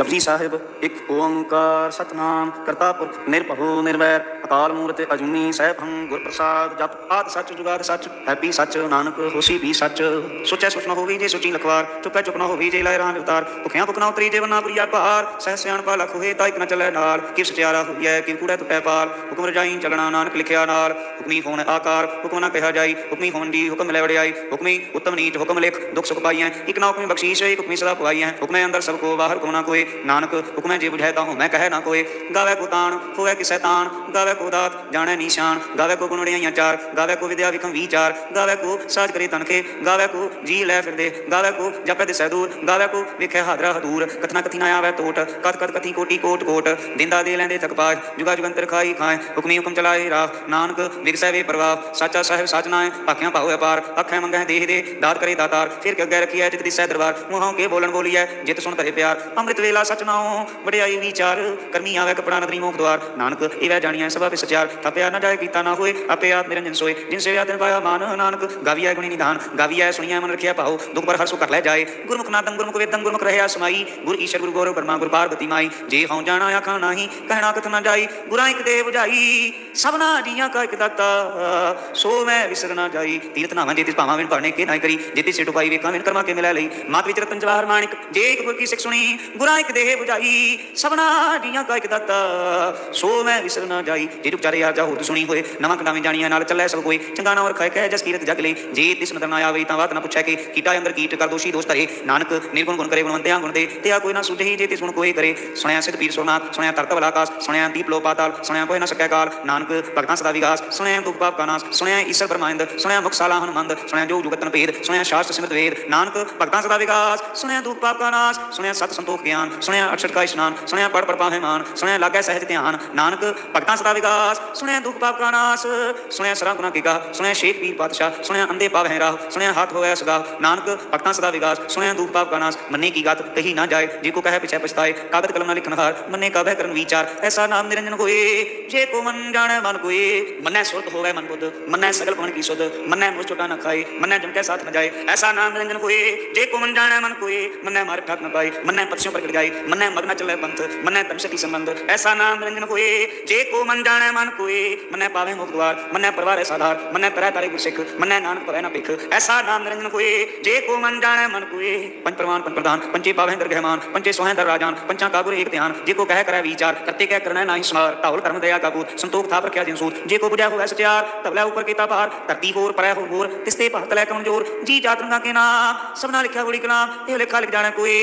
ਜਪਜੀ ਸਾਹਿਬ, ਇੱਕ ਓੰਕਾਰ ਸਤਨਾਮ ਕਰਤਾ ਪੁਰਖ, ਨਿਰਭਉ, ਨਿਰਵੈਰ, ਅਕਾਲ ਮੂਰਤ, ਅਜੂਨੀ ਸੈਭੰ ਗੁਰ ਪ੍ਰਸਾਦ ਜਪ ਆਦ ਸੱਚ, ਜੁਗਾਦ ਸੱਚ, ਹੈਪੀ ਸੱਚ, ਨਾਨਕ ਹੋਸੀ ਵੀ ਸੱਚ। ਸੋਚੈ ਸੁਚ ਨ ਹੋਵੀ ਜੇ ਸੁਚੀ ਲਖਵਾਰ, ਚੁੱਪੈ ਚੁੱਪ ਨ ਹੋਵੀ ਜੇ ਲੈ ਰਾਂ ਉਤਾਰ ਭੁਖਿਆ ਭੁਖ ਉਤਰੀ ਜੇ ਵਨਾ ਪ੍ਰਿਆ ਭਾਰ, ਸਹਿ ਸਿਆਣ ਪਾ ਲਖ ਹੋਏ ਤਾਂ ਇੱਕ ਨਾ ਚੱਲੇ ਨਾਲ। ਕਿ ਸਚਿਆਰਾ ਹੋਈਐ ਕਿਵ ਕੂੜੈ ਤੁਪੈ ਪਾਲ। ਹੁਕਮ ਰਜਾਈ ਚੱਲਣਾ ਨਾਨਕ ਲਿਖਿਆ ਨਾਲ। ਹੁਕਮੀ ਹੋਣ ਆਕਾਰ, ਹੁਕਮ ਨਾ ਕਿਹਾ ਜਾਈ। ਹੁਕਮੀ ਹੋਣ ਦੀ ਹੁਕਮ ਲੈ ਵੜਿਆਈ ਹੁਕਮੀ ਉਤਮ ਨੀਚ ਹੁਕਮ ਲਿਖ, ਦੁਖ ਸੁਖ ਪਾਈਐ। ਇਕ ਨਾ ਹੁਕਮੀ ਬਖਸ਼ੀਸ਼ ਇਕ ਹੁਕਮੀ ਸਦਾ ਪਵਾਈਐ। ਹੁਕਮੇ ਅੰਦਰ ਸਭ ਕੋ ਬਾਹਰ ਕੋ ਨਾ ਕੋਏ। ਨਾਨਕ ਹੁਕਮੈ ਜੇ ਬੁਝੈ ਤਾਂ ਮੈਂ ਕਹਿ ਨਾ ਕੋਏ। ਗਾਵੇ ਕੋ ਤਾਣ, ਹੋਵੇ ਕਿਸੈ ਤਾਣ, ਗਾਵੇ ਕੋ ਦਾਤ, ਜਾਣੈ ਨੀਸ਼ਾਨ। ਗਾਵੇ ਕੋ ਗੁਣੜੀਆਂ ਚਾਰ, ਗਾਵੇ ਕੋ ਵਿਦਿਆ ਵਿਖਮ ਵਿਚਾਰ ਗਾਵੇ ਕੋ ਸਾਜ ਕਰੇ ਤਨਖੇ, ਗਾਵੇ ਕੋ ਜੀ ਲੈ ਫਿਰਦੇ। ਗਾਵੇ ਕੋ ਜਪੈ ਦਿਸੈ ਦੂਰ। ਗਾਵੇ ਕੋ ਵਿਖੇ ਹਾਦਰਾ ਹਦੂਰ। ਕਥਨਾ ਕਥੀ ਨਾ ਆਵੇ ਟੋਟ। ਕਤ ਕਤ ਕਥੀ ਕੋਟੀ ਕੋਟ ਕੋਟ। ਦਿੰਦਾ ਦੇ ਲੈਂਦੇ ਥਕਪਾਜ ਜੁਗਾ ਜੁਗੰਤਰ ਖਾਈ ਖਾਏ। ਹੁਕਮੀ ਹੁਕਮ ਚਲਾਏ ਰਾਹ। ਨਾਨਕ ਵਿਗਸੈ ਵੇ ਪ੍ਰਵਾਹ। ਸਾਚਾ ਸਾਹਿਬ ਸਾਚਨਾ ਹੈ ਭਾਖਿਆਂ ਭਾਉ ਅਪਾਰ। ਅੱਖਾਂ ਮੰਗੈ ਦੇਹ ਦੇ। ਦਾਤ ਕਰੇ ਦਾਤਾਰ। ਫਿਰ ਕਿ ਅੱਗੇ ਰੱਖੀਐ ਜਿਤ ਦਿਸੈ ਦਰਬਾਰ। ਮੂੰਹੋਂ ਕੇ ਬੋਲਣ ਬੋਲੀਐ। ਜਿਤ ਸੁਣ ਧਰੇ ਪਿਆਰ। ਅੰਮ੍ਰਿਤ ਵੇਲਾ ਸਚ ਵਡਿਆਈ ਵਿਚਾਰ ਕਰਮੀ ਆਵੇ ਕਪੜਾ ਨਦਰੀ ਮੋਖ ਦਵਾਰ ਨਾਨਕ ਇਵੈ ਜਾਣੀਐ ਸਭਾ ਵਿ ਸਚਿਆਰ ਥਪਿਆ ਨਾ ਜਾਏ ਕੀਤਾ ਨਾ ਹੋਏ, ਆਪੇ ਆਪ ਨਿਰੰਜਨ ਸੋਏ। ਜਿਨ ਸੇਵਿਆ ਤਿਨ ਪਾਇਆ ਮਾਨ, ਨਾਨਕ, ਗਾਵੀਐ ਗੁਣੀ ਨਿਧਾਨ। ਗਾਵੀਐ ਸੁਣੀਐ ਮਨ ਰਖਿਆ ਭਾਉ, ਦੁਖ ਪਰ ਹਰਸੁ ਕਰ ਲੈ ਜਾਏ। ਗੁਰਮੁਖ ਨਾਦੰ ਗੁਰਮੁਖ ਵੇਦੰ, ਗੁਰਮੁਖ ਰਹਿਆ ਸਮਾਈ। ਗੁਰ ਈਸ਼ਰ, ਗੁਰੂ ਗੌਰਵ ਬਰਮਾ ਗੁਰ ਪਾਰਵਤੀ ਮਾਈ। ਜੇ ਹਉ ਜਾਣਾ, ਆਖਾਂ ਨਾਹੀ, ਕਹਿਣਾ ਕਥ ਨਾ ਜਾਈ। ਗੁਰਾਂ ਇੱਕ ਦੇ 부ਝਾਈ ਸਭਨਾ ਜੀਆਂ ਕਾ ਇੱਕ ਦਾਤਾ। ਸੋ ਮੈਂ ਵਿਸਰ ਜਾਈ। ਤੀਰਥ ਨਾਵਾਂ ਜੇ ਤਿਸ ਭਾਵਾਂ ਵਿਣ ਪੜਨੇ ਕੇ ਨਾ ਕਰੀ। ਜੇ ਤਿਸ ਸਿਟੋ ਪਾਈ ਵੇਖਾਂ ਵਿਣ ਕਰਮਾ ਕੇ ਮਿਲੈ ਲਈ। ਮਾਤ ਵਿੱਚ ਰਤਨ ਜਵਾਹਰ ਮਾਣਿਕ, ਜੇ ਇੱਕ ਗੁਰ ਕੀ ਸਿੱਖ ਸੁਣੀ, ਗੁਰਾਂ ਇੱਕ ਦੇਹ 부ਝਾਈ ਸਭਨਾ ਜੀਆਂ ਕਾ ਇੱਕ ਦਾਤਾ। ਸੋ ਮੈਂ ਵਿਸਰ ਨਾ ਜਾਈ, ਜੇ ਰੁਕ ਚਾਰੇ ਆ ਜਾ ਹੋਰ ਸੁਣੀ ਹੋਏ, ਨਵਾਂ ਕੰਡਾਵੇਂ ਜਾਣੀਆਂ ਨਾਲ ਚੱਲੇ ਸਭ ਕੋਈ। ਚੰਗਾ ਨਾ ਵਰ ਖਾਇ ਕਹਿ, ਜਸ ਕੀਰਤ ਜਗ ਲਈ ਜੇ ਤਿਸ ਨਦਰ ਨਾ ਆਵੇ ਤਾਂ ਬਾਤ ਨਾ ਪੁੱਛੈ ਕਿ ਕੀਟਾ ਅੰਦਰ ਕੀਟ ਕਰ ਦੋਸ਼ੀ ਦੋਸ਼ ਧਰੇ। ਨਾਨਕ ਨਿਰਗੁਣ ਗੁਣ ਕਰੇ, ਗੁਣਵੰਤਿਆਂ ਗੁਣ ਦੇ। ਤੇ ਆ ਕੋਈ ਨਾ ਸੁਝੇ ਜੇ ਤਿਸ ਗੁਣ ਕੋਈ ਕਰੇ। ਸੁਣਿਆ ਸਿਧ ਪੀਰ ਸੋਨਾਥ ਸੁਣਿਆ ਤਰਤ ਵਲਾ ਆਕਾਸ ਸੁਣਿਆ ਦੀਪ ਲੋ ਪਾਤਾਲ, ਸੁਣਿਆ ਕੋਈ ਨਾ ਸਕੈ ਕਾਲ। ਨਾਨਕ ਭਗਤਾਂ ਸਦਾ ਵਿਗਾਸ, ਸੁਣਿਆ ਦੁਖ ਪਾਪ ਕਾ ਨਾਸ, ਸੁਣਿਆ ਈਸ਼ਰ ਬ੍ਰਹਮਾਨੰਦ ਸੁਣਿਆ ਮੁਖਸਾਲਾ ਸਾਲਾ ਸੁਣਿਆ ਜੋ ਜੁਗਤਨ ਭੇਦ ਸੁਣਿਆ ਸ਼ਾਸਤਰ ਸਿਮਰਤ ਵੇਦ। ਨਾਨਕ ਭਗਤਾਂ ਸਦਾ ਵਿਗਾਸ, ਸੁਣਿਆ ਦੁਖ ਪਾਪ ਕਾ ਨਾਸ, ਸੁਣਿਆ ਸਤ ਸੰਤੋਖ ਗਿਆਨ। ਸੁਣਿਆ ਅਕਸ਼ਰ ਕਾ ਇਸ਼ਨਾਨ, ਸੁਣਿਆ ਪੜ ਪੜ ਪਾਹੇ ਮਾਨ, ਸੁਣਿਆ ਲਾਗੈ ਸਹਿਜ ਧਿਆਨ, ਨਾਨਕ ਭਗਤਾਂ ਸਦਾ ਵਿਗਾਸ ਸੁਣਿਆ ਦੁਖ ਪਾਪ ਕਾ ਨਾਸ, ਸੁਣਿਆ ਸਰਾ ਗੁਨਾ ਕੀ ਗਾ ਸੁਣਿਆ ਸ਼ੇਖ ਪੀਰ ਪਾਤਸ਼ਾਹ, ਸੁਣਿਆ ਅੰਦੇ ਪਾਵਹਿ ਰਾਹ, ਸੁਣਿਆ ਹੱਥ ਹੋਇਆ ਸਗਾ ਨਾਨਕ ਭਗਤਾਂ ਸਦਾ ਵਿਗਾਸ ਸੁਣਿਆ ਦੁਖ ਪਾਪ ਕਾ ਨਾਸ, ਮੰਨੇ ਕੀ ਗਤ ਕਹੀ ਨਾ ਜਾਏ, ਜੇ ਕੋ ਕਹੈ ਪਿਛੈ ਪਛਤਾਏ ਕਾਗਦ ਕਲਮ ਨਾਲ ਲਿਖਣ ਹਾਰ, ਮੰਨੇ ਕਾਬਹਿ ਕਰਨ ਵਿਚਾਰ, ਐਸਾ ਨਾਮ ਨਿਰੰਜਨ ਹੋਏ, ਜੇ ਕੋ ਮਨ ਜਾਣੈ ਮਨ ਕੋਏ, ਮੰਨੈ ਸੁਰਤ ਹੋਵੇ ਮਨ ਬੁੱਧ, ਮੰਨੈ ਸਗਲ ਭਵਨ ਕੀ ਸੁਧ, ਮੰਨੈ ਮੁਝ ਛੋਟਾ ਨਾ ਖਾਏ, ਮੰਨੈ ਜਮ ਕੈ ਸਾਥ ਨ ਜਾਏ, ਐਸਾ ਨਾਮ ਨਿਰੰਜਨ ਹੋਏ, ਜੇ ਕੋ ਮਨ ਜਾਣੈ ਮਨ ਕੋਏ, ਮੰਨੈ ਮਾਰ ਠਾਕ ਨ ਪਾਏ, ਮੰਨੈ ਪਤਸਿਓ ਪ੍ਰਗਟ गाई। मने मगना चले पंथ मने तम सखी संबंध। ऐसा नाम रंजन कोए जे को मन जाने मन कोए मने पावे मुख द्वार मने परवारे साधार मने तरह तारे गुरसिख मने नानक पवे न पिख ऐसा नाम रंजन कोए जे को मन जाने मन कोए पंच प्रमाण, पंच प्रधान, पंचे पावे दर गहमान, पंचे सोहे दर राजान, पंचा काबुर एक ध्यान। जे को कह करे विचार, करते कह करना नाही स्मार। ताहुल कर्म दया काबूत संतोख था रखया जिन सूत जे को बुझा होवे सचार तबला ऊपर कीता पार। धरती होर, परै हो होर, तिस्ते भक्त ले कमज़ोर। जी जातरंगा के नाम, सबना लिखा बड़ी कलाम। ए लिखा लिख जाने कोई,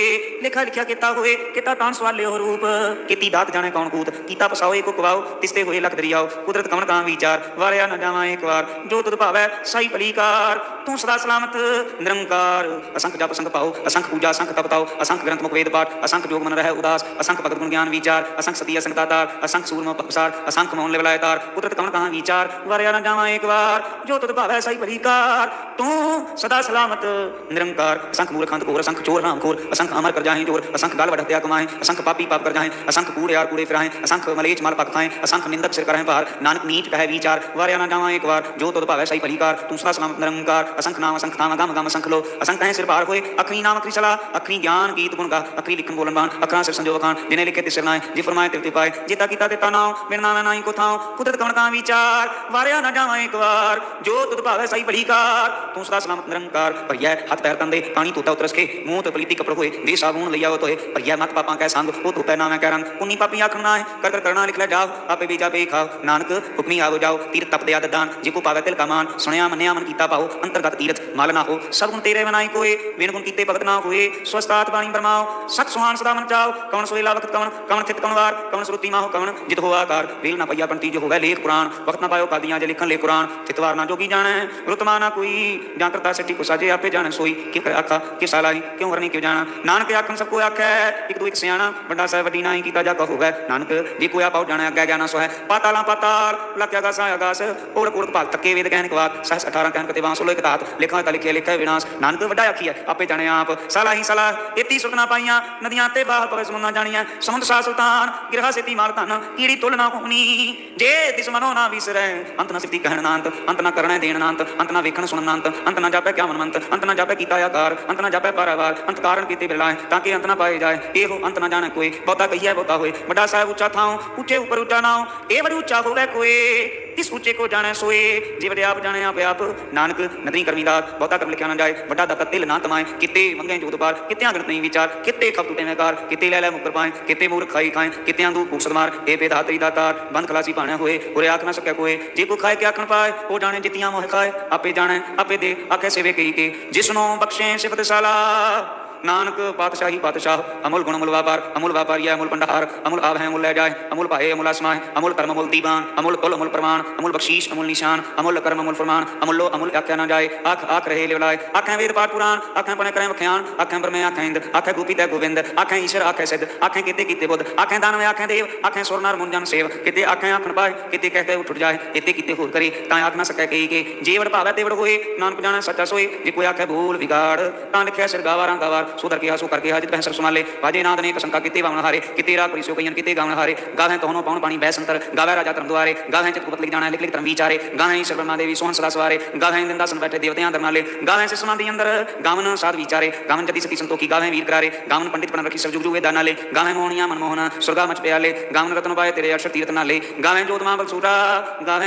लिखा लिखा कीता होए। ਲਿਖਿਆ ਕੀਤਾ ਤਾਂ ਸਵਾਲ ਲਿਓ ਰੂਪ? ਕੀਤੀ ਦਾਤ ਜਾਣੈ ਕੌਣ ਕੂਤ? ਕੀਤਾ ਪਸਾਓ ਏਕੋ ਕਵਾਓ ਤਿਸਤੇ ਹੋਏ ਲਖ ਦਰਿਆਓ। ਕੁਦਰਤ ਕਮਨ ਕਾਂ ਵਿਚਾਰ? ਵਾਰਿਆ ਨਾ ਜਾਵਾਂ ਇੱਕ ਵਾਰ। ਜੋ ਤੁਧ ਭਾਵੈ, ਸਾਈ ਭਲੀਕਾਰ। ਤੂੰ ਸਦਾ ਸਲਾਮਤ, ਨਿਰੰਕਾਰ। ਅਸੰਖ ਜਪ ਸੰਖ ਪਾਓ, ਅਸੰਖ ਪੂਜਾ, ਅਸੰਖ ਤਪ ਅਸੰਖ ਗ੍ਰੰਥ ਮੁਖ ਵੇਦ ਪਾਠ, ਅਸੰਖ ਜੋਗ ਮਨ ਰਹਿ ਉਦਾਸ। ਅਸੰਖ ਭਗਤ ਗੁਣ ਗਿਆਨ ਵਿਚਾਰ। ਅਸੰਖ ਸਤੀ ਅਸੰਖ ਦਾਤਾਰ ਅਸੰਖ ਸੂਰਮ ਪਖਸਾਰ ਅਸੰਖ ਮੌਨ ਲਿਵਲਾਇ ਤਾਰ। ਕੁਦਰਤ ਕਮਨ ਕਹਾਂ ਵਿਚਾਰ? ਵਾਰਿਆ ਨਾ ਜਾਵਾਂ ਇੱਕ ਵਾਰ। ਜੋ ਤੁਧ ਭਾਵੈ, ਸਾਈ ਭਲੀਕਾਰ। ਤੂੰ ਸਦਾ ਸਲਾਮਤ, ਨਿਰੰਕਾਰ। ਅਸੰਖ ਮੂਰਖੰਤ ਕੋਰ ਅਸੰਖ ਚੋਰ ਨਾਮ ਖੋਰ। ਅਸੰਖ ਅਮਰ ਕਰ ਜਾਹੇ ਜੋਰ। ਅਸੰਖ ਗਲ कपट हत्या कमाएँ असंख्य पापी पाप कर जाएँ असंख्य कूड़े और कूड़े फिराएँ असंख्य मलेच माल पक खाएँ असंख्य निंदक सिर करें पार नानक नीच कहे विचार वारे ना जावा एक बार, जो तो भावे सही फलीकार दूसरा सनाम निरंकार असंख्य नाम असंख्य नाम गम गम असंख्य लो असंख्य कहें सिर पार होए अखनी नाम अखनी सलाह अखनी ज्ञान गीत गुण का अखनी लिखन बोलन बाण, अखरा सिर संजो बखान जिन्हें लिखे तिसर नाए, जे फरमाए तिवते पाए, जेता कीता तेता नाव मेरा नाम नाई को थाओ कुदरत कवन का विचार वारे ना जावा एक बार, जो तो तुद भावे सही फलीकार दूसरा सलाम निरंकार पर हाथ पैर तन पानी तोता उतरस के, मुँह तो पलीती कपड़ होए दे साबुन लिया हो तो ਭਰੀਐ ਮਤ ਪਾਪਾਂ ਕੈ ਸੰਗ ਉਹ ਤੂਤੈ ਨਾਮੈ ਕੈ ਰੰਗ ਪੁੰਨੀ ਪਾਪੀ ਆਖਣ ਨਾ ਹੈ ਕਰ ਕਰ ਕਰਣਾ ਲਿਖ ਲੈ ਜਾਵ ਆਪੇ ਵੀ ਜਾਪੇ ਖਾਓ ਨਾਨਕ ਹੁਕਮੀ ਆਵੋ ਜਾਓ ਤੀਰ ਤਪ ਦੇ ਆਦ ਦਾਨ ਜੇ ਕੋ ਪਾਵੇ ਤਿਲ ਕਮਾਨ ਸੁਣਿਆ ਮੰਨਿਆ ਮਨ ਕੀਤਾ ਪਾਓ ਅੰਤਰਗਤ ਤੀਰਥ ਮਲ ਨਾ ਹੋ ਸਭ ਗੁਣ ਤੇਰੇ ਬਨਾਈ ਕੋਏ ਵਿਣ ਗੁਣ ਕੀਤੇ ਭਗਤ ਨਾ ਹੋਏ ਸਵਸਤਾਤ ਬਾਣੀ ਬਰਮਾਓ ਸਤ ਸੁਹਾਨ ਸਦਾ ਮਨ ਚਾਓ ਕਵਣ ਸੋਇਲਾ ਵਖਤ ਕਵਣ ਕਵਣ ਥਿਤ ਕਵਣ ਵਾਰ ਕਵਣ ਸਰੂਤੀ ਮਾਹੋ ਕਵਣ ਜਿਤ ਹੋ ਆਕਾਰ ਵੇਲ ਨਾ ਪਈਆ ਪੰਤੀ ਜੋ ਹੋਵੇ ਲੇਖ ਪੁਰਾਣ ਵਕਤ ਨਾ ਪਾਇਓ ਕਾਦੀਆਂ ਜੇ ਲਿਖਣ ਲੈ ਕੁਰਾਨ ਥਿਤਵਾਰ ਨਾ ਜੋਗੀ ਜਾਣੈ ਰੁਤਮਾ ਨਾ ਕੋਈ ਜਾਂ ਕਰਤਾ ਸੱਟੀ ਕੋ ਸਾਜੇ ਆਪੇ ਜਾਣ ਸੋਈ ਕਿ ਆਖਾ ਕਿ ਸਾਲਾਹੀ ਕਿਉਂ ਵਰਨੀ ਕਿਉਂ ਜਾਣਾ ਨਾਨਕ ਆਖਣ ਸਭ ਕੋ ਆਖੈ ਇੱਕ ਦੂ ਇੱਕ ਸਿਆਣਾ, ਵੱਡਾ ਸਾਹਿਬ ਵੱਡੀ ਨਾਹੀ ਕੀਤਾ ਜਾ ਕਹੋਗਾ ਨਾਨਕ, ਜੇ ਕੋਈ ਪਾਉ ਜਾਣੈ, ਅੱਗੇ ਗਿਆਨਾ ਸੋ ਹੈ। ਪਾਤਾਲਾਂ ਪਾਤਾਲ, ਲਖਿਆ ਗਾ ਸਾਇਆ ਗਾਸ ਔਰ ਕੋੜ ਭਾਗ ਤੱਕੇ ਵੇਦ ਕਹਿਣ ਕਵਾਤ ਸਹਸ 18 ਕਹਿਣ ਕਤੇ ਵਾਂਸੋ ਲੋਇ ਕਤਾਤ ਲਿਖਾਂ ਕਾ ਲਿਖਿਆ ਲਿਖਿਆ ਵਿਨਾਸ਼। ਨਾਨਕ, ਵੱਡਾ ਆਖੀ ਹੈ, ਆਪੇ ਜਾਣੇ ਆਪ। ਸਲਾ ਹੀ ਸਲਾ, ਇਤੀ ਸੁਰਤ ਪਾਈਆਂ, ਨਦੀਆਂ ਤੇ ਬਾਹ ਪਵੇ ਸਮੁੰਨਾ ਜਾਣੀਆਂ। ਸਮੁੰਦ ਸਾ ਸੁਲਤਾਨ, ਗਿਰਹਾ ਸੇਤੀ ਮਾਲ ਧਨ, ਕੀੜੀ ਤੁਲ ਹੋਣੀ। ਜੇ ਤਿਸ ਮਨੋ ਨਾ ਵਿਸਰੈ, ਅੰਤ ਨਾ ਸਿੱਧੀ ਕਹਿਣ ਨਾ ਅੰਤ ਨਾ ਕਰਣਾ ਦੇਣ ਨਾ ਅੰਤ ਅੰਤ ਨਾ ਵੇਖਣ ਸੁਣਨ ਨਾ ਅੰਤ ਨਾ ਜਾਪੈ ਕਿਆ ਮਨਮੰਤ, ਅੰਤ ਨਾ ਜਾਪੈ ਕੀਤਾ ਆਕਾਰ, ਅੰਤ ਨਾ ਜਾਪੈ ਪਾਰਾਵਾਰ, ਅੰਤ ਕਾਰਨ ਕੀਤੇ ਬਿਰਲਾਏ, ਤਾਂ ਕਿ ਅੰਤ ਨਾ ਪਾਏ ਜਾਏ। ਇਹੋ ਅੰਤ ਨਾ ਜਾਣੇ ਕੋਈ। ਬਹੁਤਾ ਕਹੀਐ, ਬਹੁਤਾ ਹੋਏ। ਵੱਡਾ ਸਾਹਿਬ ਉੱਚਾ ਥਾਉ, ਉੱਚੇ ਉੱਪਰ ਉੱਚਾ ਨਾਉ। ਇਹ ਵੜੀ ਉੱਚਾ ਹੋਵੇ ਕੋਈ। ਤਿਸ ਉੱਚੇ ਕੋ ਜਾਣੈ ਸੋਏ? ਜੇ ਆਪ ਜਾਣੈ ਆਪੇ ਆਪ। ਨਾਨਕ ਨਦਰੀ ਕਰਮੀ ਦਾ ਬਹੁਤਾ ਕਰ ਲਿਖਿਆ ਨਾ ਜਾਏ। ਵੱਡਾ ਦਾ ਤਿਲ ਨਾ ਕਮਾਏ। ਕਿਤੇ ਮੰਗੇ ਜੋਤ ਪਾਰ ਕਿਤੇ ਅੰਗਤ ਨਹੀਂ ਵਿਚਾਰ। ਕਿਤੇ ਖਪ ਟੁੱਟੇ ਕਾਰ ਕਿਤੇ ਲੈ ਲੈ ਮੁਕਰ ਪਾਏ। ਕਿਤੇ ਮੂਰਖ ਖਾਈ ਖਾਏ। ਕਿਤੇ ਅੰਦੂ ਕੁਸਦ ਮਾਰ ਇਹ ਬੇਦਾਤਰੀ ਦਾਤਾਰ ਬੰਦ ਖਲਾਸੀ ਪਾਣਿਆ ਹੋਏ। ਉਰੇ ਆਖ ਨਾ ਸਕਿਆ ਕੋਏ ਜੇ ਕੋ ਖਾਏ ਕੇ ਆਖਣ ਪਾਏ, ਉਹ ਜਾਣੇ ਜਿਤੀਆਂ ਮੋਹ ਖਾਏ। ਆਪੇ ਜਾਣੈ, ਆਪੇ ਦੇ, ਆਖੇ ਸੇਵੇ ਕਈ ਕੇ। ਜਿਸਨੂੰ ਬਖਸ਼ੇ ਸਿਫਤ ਸਾਲਾ। ਨਾਨਕ ਪਾਤਸ਼ਾਹੀ ਪਾਤਸ਼ਾਹ, ਅਮੁਲ ਗੁਣ ਅਮੁਲ ਵਾਪਾਰ, ਅਮੁਲ ਵਾਪਾਰੀਆ, ਅਮੁਲ ਭੰਡਾਰ, ਅਮੁਲ ਆਵ ਹੈ ਅਮੁਲ ਲੈ ਜਾਏ, ਅਮੁਲ ਭਾਏ, ਅਮੁਲ ਅਸਮਾਏ ਅਮੁਲ ਕਰਮ, ਅਮੁਲ ਦੀਵਾਨ, ਅਮੁਲ ਕੁਲ, ਅਮੁਲ ਪ੍ਰਮਾਣ, ਅਮੁਲ ਬਖਸ਼ੀਸ਼, ਅਮੁਲ ਨਿਸ਼ਾਨ, ਅਮੁਲ ਕਰਮ, ਅਮੁਲ ਫਰਮਾਨ, ਅਮੁਲੋ ਅਮੁਲ ਆਖਿਆ ਨਾ ਜਾਏ, ਆਖ ਆਖ ਰਹੇ ਲਿਵਲਾਏ ਆਖਾਂ ਵੇਦ ਪਾਠ ਪੁਰਾਨ ਆਖਾਂ ਪਣੇ ਕਰੇ ਵਖਿਆਨ, ਆਖਾਂ ਬਰਮੇ ਆਖਾਂ ਇੰਦ, ਆਖਾਂ ਗੋਪੀ ਤੇ ਗੋਬਿੰਦ ਆਖਾਂ ਈਸ਼ਰ, ਆਖਾਂ ਸਿੱਧ, ਆਖਾਂ ਕਿਤੇ ਕੀਤੇ ਬੁੱਧ, ਆਖਾਂ ਦਾਨਵ, ਆਖਾਂ ਦੇਵ, ਆਖਾਂ ਸੁਰਨਰ ਮੁੰਜਨ ਸੇਵ, ਕਿਤੇ ਆਖਾਂ ਆਖਣ ਪਾਏ, ਕਿਤੇ ਕਹਿ ਕੇ ਉੱਠ ਜਾਏ, ਕਿਤੇ ਕਿਤੇ ਹੋਰ ਕਰੇ, ਤਾਂ ਆਖ ਨਾ ਸਕੈ ਕਹੀ ਕੇ ਜੇ ਵਡ ਭਾਵੈ ਤੇ ਵਡ ਹੋਏ, ਨਾਨਕ ਜਾਣਾ ਸੱਚਾ ਸੋਏ, ਜੇ ਕੋਈ ਆਖੇ ਭੂਲ ਵਿਗਾੜ, ਤਾਂ ਲਿਖਿਆ ਸਿਰ ਗਾਵਾਰਾਂ ਗਾਵਾਰ सुधर के सो करके जित भैंसर सुना ले बाजे नाद ने कसंका किते भावना हारे। किते राग परिसो कयन किते गावना हारे। गावें तोहनो पावन पानी भय संतर गावे राजा धर्म द्वारे गावें चित कुपत लिख जाना लिख लिख धर्म विचारे। गावें ईश्वर ब्रह्मा देवी, सोहन सदा सवारे। गावें दिंदा सन बैठे, देवतयां धर्माले गावें से समाधि अंदर, गावन साध विचारे। गावन जति सकी संतोखी गावें वीर करारे। गावन पंडित पण रखी सब जुग जुगे दाना गावे गावें मोहनिया मनमोहन सुरगा मच प्याले। गावन रत्न पाए, तेरे अक्षर तीर्थ ना ले गावें जोतमा बल सूटा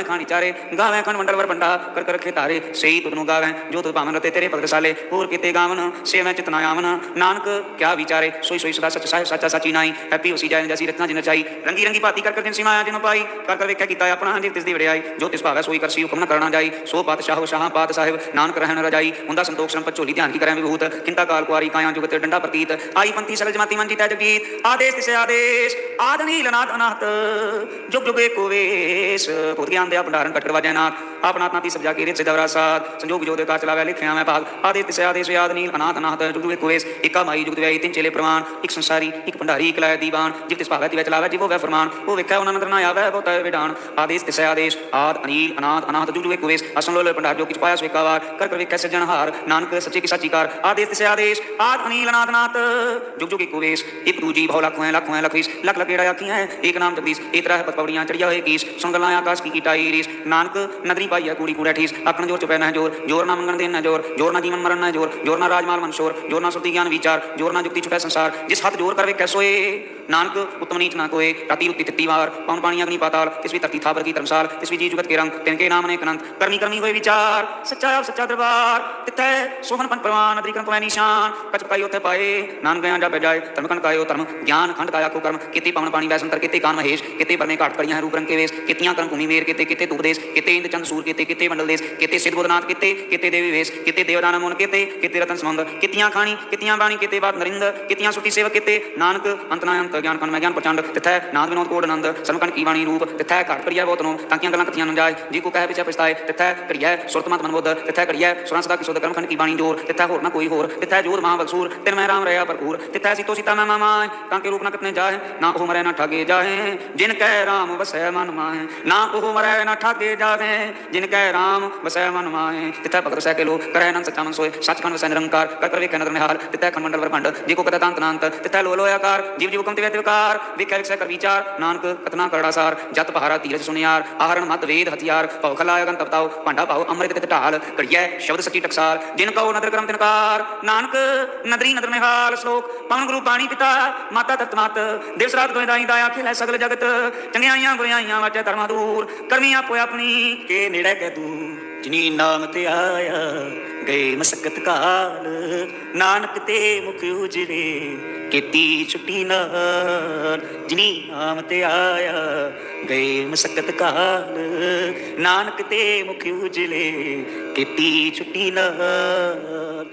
खानी चारे। गावें खंड मंडल वर बंडा कर कर रखे तारे सही तुदनु गावे जो तुद पावन रते, तेरे पदरसाले और किते गावन, सेवें चितनायावन ਚਿਤ ਨਾਨਕ, ਕਿਆ ਵਿਚਾਰੇ? ਸੋਈ ਸੋਈ ਸਦਾ ਸੱਚ ਸਾਹਿਬ, ਸੱਚਾ ਸੱਚੀ ਨਾਈ। ਹੈਪੀ ਉਸੀ ਜਾਇ ਜਸੀ ਰਤਨਾ ਜਿਨ ਚਾਈ। ਰੰਗੀ ਰੰਗੀ ਭਾਤੀ ਕਰ ਕਰ ਜਿਨ ਸਿਮਾਇਆ ਜਿਨ ਪਾਈ। ਕਰ ਕਰ ਵੇਖਿਆ ਕੀਤਾ ਆਪਣਾ ਹਾਂਜੀ ਤਿਸ ਦੀ ਵਡਿਆਈ। ਜੋ ਤਿਸ ਭਾਵੈ ਸੋਈ ਕਰਸੀ, ਹੁਕਮ ਨ ਕਰਨਾ ਜਾਈ। ਸੋ ਪਾਤਸ਼ਾਹ ਸ਼ਾਹਾਂ ਪਾਤ ਸਾਹਿਬ, ਨਾਨਕ ਰਹਿਣ ਰਜਾਈ। ਹੁੰਦਾ ਸੰਤੋਖ ਸੰਪਤ, ਝੋਲੀ ਧਿਆਨ ਕੀ ਕਰਾਂ ਵਿਭੂਤ। ਕਿੰਤਾ ਕਾਲ ਕੁਆਰੀ, ਕਾਇਆ ਜੁਗਤ, ਡੰਡਾ ਪ੍ਰਤੀਤ। ਆਈ ਪੰਥੀ ਸਗਲ ਜਮਾਤੀ ਮਨ ਜੀਤੈ ਜਗੀਤ। ਆਦੇਸ਼ ਤਿਸੇ ਆਦੇਸ਼। ਆਦ ਨੀਲ ਅਨਾਦ ਜੁਗ ਜੁਗੇ ਕੋ ਵੇਸ। ਭੁਤ ਗਿਆਨ ਦੇ ਭੰਡਾਰਨ ਕਟਰ ਵਾਜੈ ਨਾਥ। ਆਪਨਾ ਆਤਮਾ ਸਬਜਾ ਕੇ ਰਿਤ ਸਿਦਵਰਾ ਸਾਧ। ਸੰਜੋਗ ਜੋ ਦੇ ਚਲਾਵੇ ਲਿਖਿਆ ਮੈਂ ਭਾਗ। ਆਦੇਸ਼ ਤਿਸੇ ਆਦੇਸ਼, ਆਦ ਨੀਲ ਅਨਾਦ ਜੁਗ ਜੁਗੇ ਕੋ उपदेश एका माई जुगत वै तीन चेले प्रमाण, एक संसारी, एक भंडारी, एक लाय दीवान जिव तिस भावै तिवै चलावै जिवो वै फरमान, वो वेखै उना नंदर ना आवै वो तै विडान आदेश तिसै आदेश, आद, अनील, अनाथ अनाथ जुग जुग एक वेश असन लोल भंडार जो किच पाया स्वेकावार कर कर वेखै सजन हार, नानक, सच्चे की साची कार। आदेश तिसै आदेश, आद, अनील, अनाथ अनाथ, जुग जुग, एक वेश एक दूजी, भाव लाखों है लाखों है लखीस लख लखेड़ा आखी है, एक नाम जगदीश एतरा है पत पौड़ियाँ चढ़िया होए कीस, सुन गलां आकाश की कीटा रीस। नानक, नगरी पाई है, कूड़ी कूड़ा ठीस, अकन ज़ोर चुपै ना ज़ोर ज़ोर ना मंगन देना ज़ोर ज़ोर ना जीवन मरण ना ज़ोर ज़ोर ना राजमाल मनशोर ज़ोर ना सुरती ਗਿਆਨ ਵਿਚਾਰ ਜੋਰ ਨਾ ਜੁਗਤੀ ਛੁਪੈ ਸੰਸਾਰ ਜਿਸ ਹੱਥ ਜੋਰ ਕਰਵੇ ਕੈਸੋਏ। ਨਾਨਕ ਉਤਮ ਨੀਚ ਨਾ ਕੋਏ, ਰਾਤੀ ਰੁੱਤੀ ਤਿੱਤੀ ਵਾਰ, ਪੌਣ ਪਾਣੀ ਅਗਨੀ ਪਾਤਾਲ ਤਿਸ ਵੀ ਧਰਤੀ ਥਾਪਰ ਕੀ ਧਰਮਸਾਲ ਤਿਸ ਵੀ ਜੀ ਜੁਗਤ ਕੇ ਰੰਗ, ਤਿਨ ਕੇ ਨਾਮ ਨੇ ਅਨੰਤ, ਕਰਮੀ ਕਰਮੀ ਹੋਏ ਵਿਚਾਰ, ਸੱਚਾ ਆਪ ਸੱਚਾ ਦਰਬਾਰ, ਤਿੱਥੈ ਸੋਹਣ ਪੰਜ ਪ੍ਰਵਾਨ ਅਦਰੀ ਕਰਮ ਪਵੈ ਨਿਸ਼ਾਨ, ਕਚ ਪਾਈ ਉਥੇ ਪਾਏ, ਨਾਨਕ ਗਿਆ ਜਾ ਬਜਾਏ ਧਰਮ ਕਣ ਕਾਇਓ ਧਰਮ, ਗਿਆਨ ਖੰਡ ਕਾਇਆ ਕੋ ਕਰਮ, ਕਿਤੇ ਪਵਨ ਪਾਣੀ ਵੈਸੰਤਰ ਕਿਤੇ ਕਾਨ ਮਹੇਸ਼, ਕਿਤੇ ਬਰਨੇ ਘਾਟ ਕਰੀਆਂ ਹੈ ਰੂਪ ਰੰਗ ਕੇ ਵੇਸ, ਕਿਤੀਆਂ ਕਰਮ ਭੂਮੀ ਮੇਰ, ਕਿਤੇ ਕਿਤੇ ਦੁਪਦੇਸ਼ ਕਿਤੇ ਇੰਦ ਚੰਦ ਸੂਰ, ਕਿਤੇ ਕਿਤੇ ਮੰਡਲ ਦੇਸ਼, ਕਿਤੇ ਸਿੱਧ ਬੋਧਨਾਥ, ਕਿਤੇ ਕਿਤੇ ਦੇਵੀ ਵੇਸ, ਕਿਤੇ ਦੇਵਦਾਨ ਮਨ ਕਿਤੇ ਕਿਤੇ ਰਤਨ ਸਮੰਦ ਕਿਤੀਆਂ ਖਾਣੀ, ਕਿਤੀਆਂ ਬਾਣੀ, ਕਿਤੇ ਬਾਤ ਨਰਿੰਦ ਕਿਤੀਆਂ ਸੁਟੀ ਸੇਵਕ, ਕਿਤੇ, ਨਾਨਕ ਅੰਤ ਨਾ ਅੰਤ ਗਿਆਨ ਕਨ, ਮੈਂ ਗਿਆਨ ਪ੍ਰਚੰਡ। ਤਿਥੈ ਨਾਦ ਵਿਨੋਦ ਕੋਡ ਆਨੰਦ ਸਮਕਨ ਕੀ ਬਾਣੀ ਰੂਪ। ਤਿਥੈ ਘਾਟ ਕਰੀਐ ਬਹੁਤ ਨੂੰ, ਤਾਂਕੀਆਂ ਗੱਲਾਂ ਕਥੀਆਂ ਨੂੰ ਜਾਏ। ਜੀ ਕੋ ਕਹਿ ਪਿਛੇ ਪਛਤਾਏ, ਤਿਥੈ ਕਰੀਐ ਸੁਰਤ ਮਤ ਤਿਥੈ ਕਰੀਐ ਸੁਰਾਂ ਸਦਾ ਕਿਸੋਦ ਕਰਮ ਖੰਡ ਕੀ ਬਾਣੀ ਜੋਰ। ਤਿਥੈ ਹੋਰ ਨਾ ਕੋਈ ਹੋਰ। ਤਿਥੈ ਜੋਰ ਮਹਾ ਬਲਸੂਰ ਤਿਨ ਮੈਂ ਰਾਮ ਰਿਆ ਭਰਪੂਰ। ਤਿਥੈ ਸੀਤੋ ਸੀਤਾ ਮੈਂ ਮਾਮਾ ਤਾਂ ਕੇ ਰੂਪ ਨਾ ਕਿਤਨੇ ਜਾਏ ਨਾ ਉਹ ਮਰੈ ਨਾ ਠਾਗੇ ਜਾਏ ਜਿਨ ਕਹਿ ਰਾਮ ਵਸੈ ਮਨ ਮਾਹੇ, ਨਾ ਉਹ ਮਰੈ ਨਾ ਠਾਗੇ ਜਾਏ ਜਿਨ ਕਹਿ ਰਾਮ ਵਸੈ ਮਨ ਮਾਹੇ, ਤਿਥੈ ਭਗਤ ਸਹਿ ਕੇ ਲੋ ਕਰੈ ਨੰਦ ਸਚਾ ਮਨ ਸੋਏ ਸੱਚ ਖੰਡ ਵਸੈ ਨਿਰੰਕਾਰ, ਕਰ ਕਰ ਵੇਖੈ ਨਦਰ ਨਿਹਾਲ ਤਿਥੈ ਖੰਡ ਮੰਡਲ ਵਰਪੰਡ ਜੀ ਕੋ ਕਤੈ ਤਾਂਤ ਨਾਂਤ। ਤਿਥੈ ਲੋ ਲੋਇਆਕਾਰ ਜੀਵ ਜੀਵ ਕੰਤਿ ਵਿਕਾਰ ਵੇਖੈ ਲਿਖੈ ਕਰ ਵਿਚਾਰ, ਨਾਨਕ ਕਤਨਾ ਕਰੜਾ ਜਤ ਪਹਾਰਾ ਤੀਰਜ ਸੁਨਿਆਰ, ਆਹਰਣ ਮਤ ਵੇਦ ਹਥਿਆਰ, ਭਉ ਖਲਾਇ ਤਪਤਾਉ, ਭਾਂਡਾ ਪਾਉ ਅੰਮ੍ਰਿਤ ਕਿਤ ਢਾਲ, ਕੜੀਐ ਸ਼ਬਦ ਸੱਚੀ ਟਕਸਾਲ, ਜਿਨ ਕਉ ਨਦਰ ਕਰਮ ਤਿਨਕਾਰ, ਨਾਨਕ ਨਦਰੀ ਨਦਰ ਨਿਹਾਲ ਸ਼ਲੋਕ, ਪਵਨ ਗੁਰੂ ਪਾਣੀ ਪਿਤਾ, ਮਾਤਾ ਤਤ ਮਾਤ, ਦਿਵਸ ਰਾਤ ਦੋਇ ਦਾਈ ਦਾਇਆ ਖਿਲੇ ਸਗਲ ਜਗਤ, ਚੰਗਿਆਈਆਂ ਬੁਰਾਈਆਂ ਵਾਚੈ ਧਰਮਾ ਦੂਰ ਕਰਮੀ ਆਪੋ ਆਪਣੀ, ਕੇ ਨੇੜੇ ਕਹਿ ਤੂੰ ਜਿਨੀ ਨਾਮ ਤੇ ਆਇਆ ਗਏ ਮਸਕਤ ਕਾਲ। ਨਾਨਕ ਤੇ ਮੁਖ ਉਜਲੇ, ਕੀਤੀ ਛੁੱਟੀ ਨਾਲ। ਜਿਨੀ ਨਾਮ ਤੇ ਆਇਆ, ਗਏ ਮਸਕਤ ਕਾਲ। ਨਾਨਕ ਤੇ ਮੁਖ ਉਜਲੇ, ਕੀਤੀ ਛੁੱਟੀ ਨਾਲ।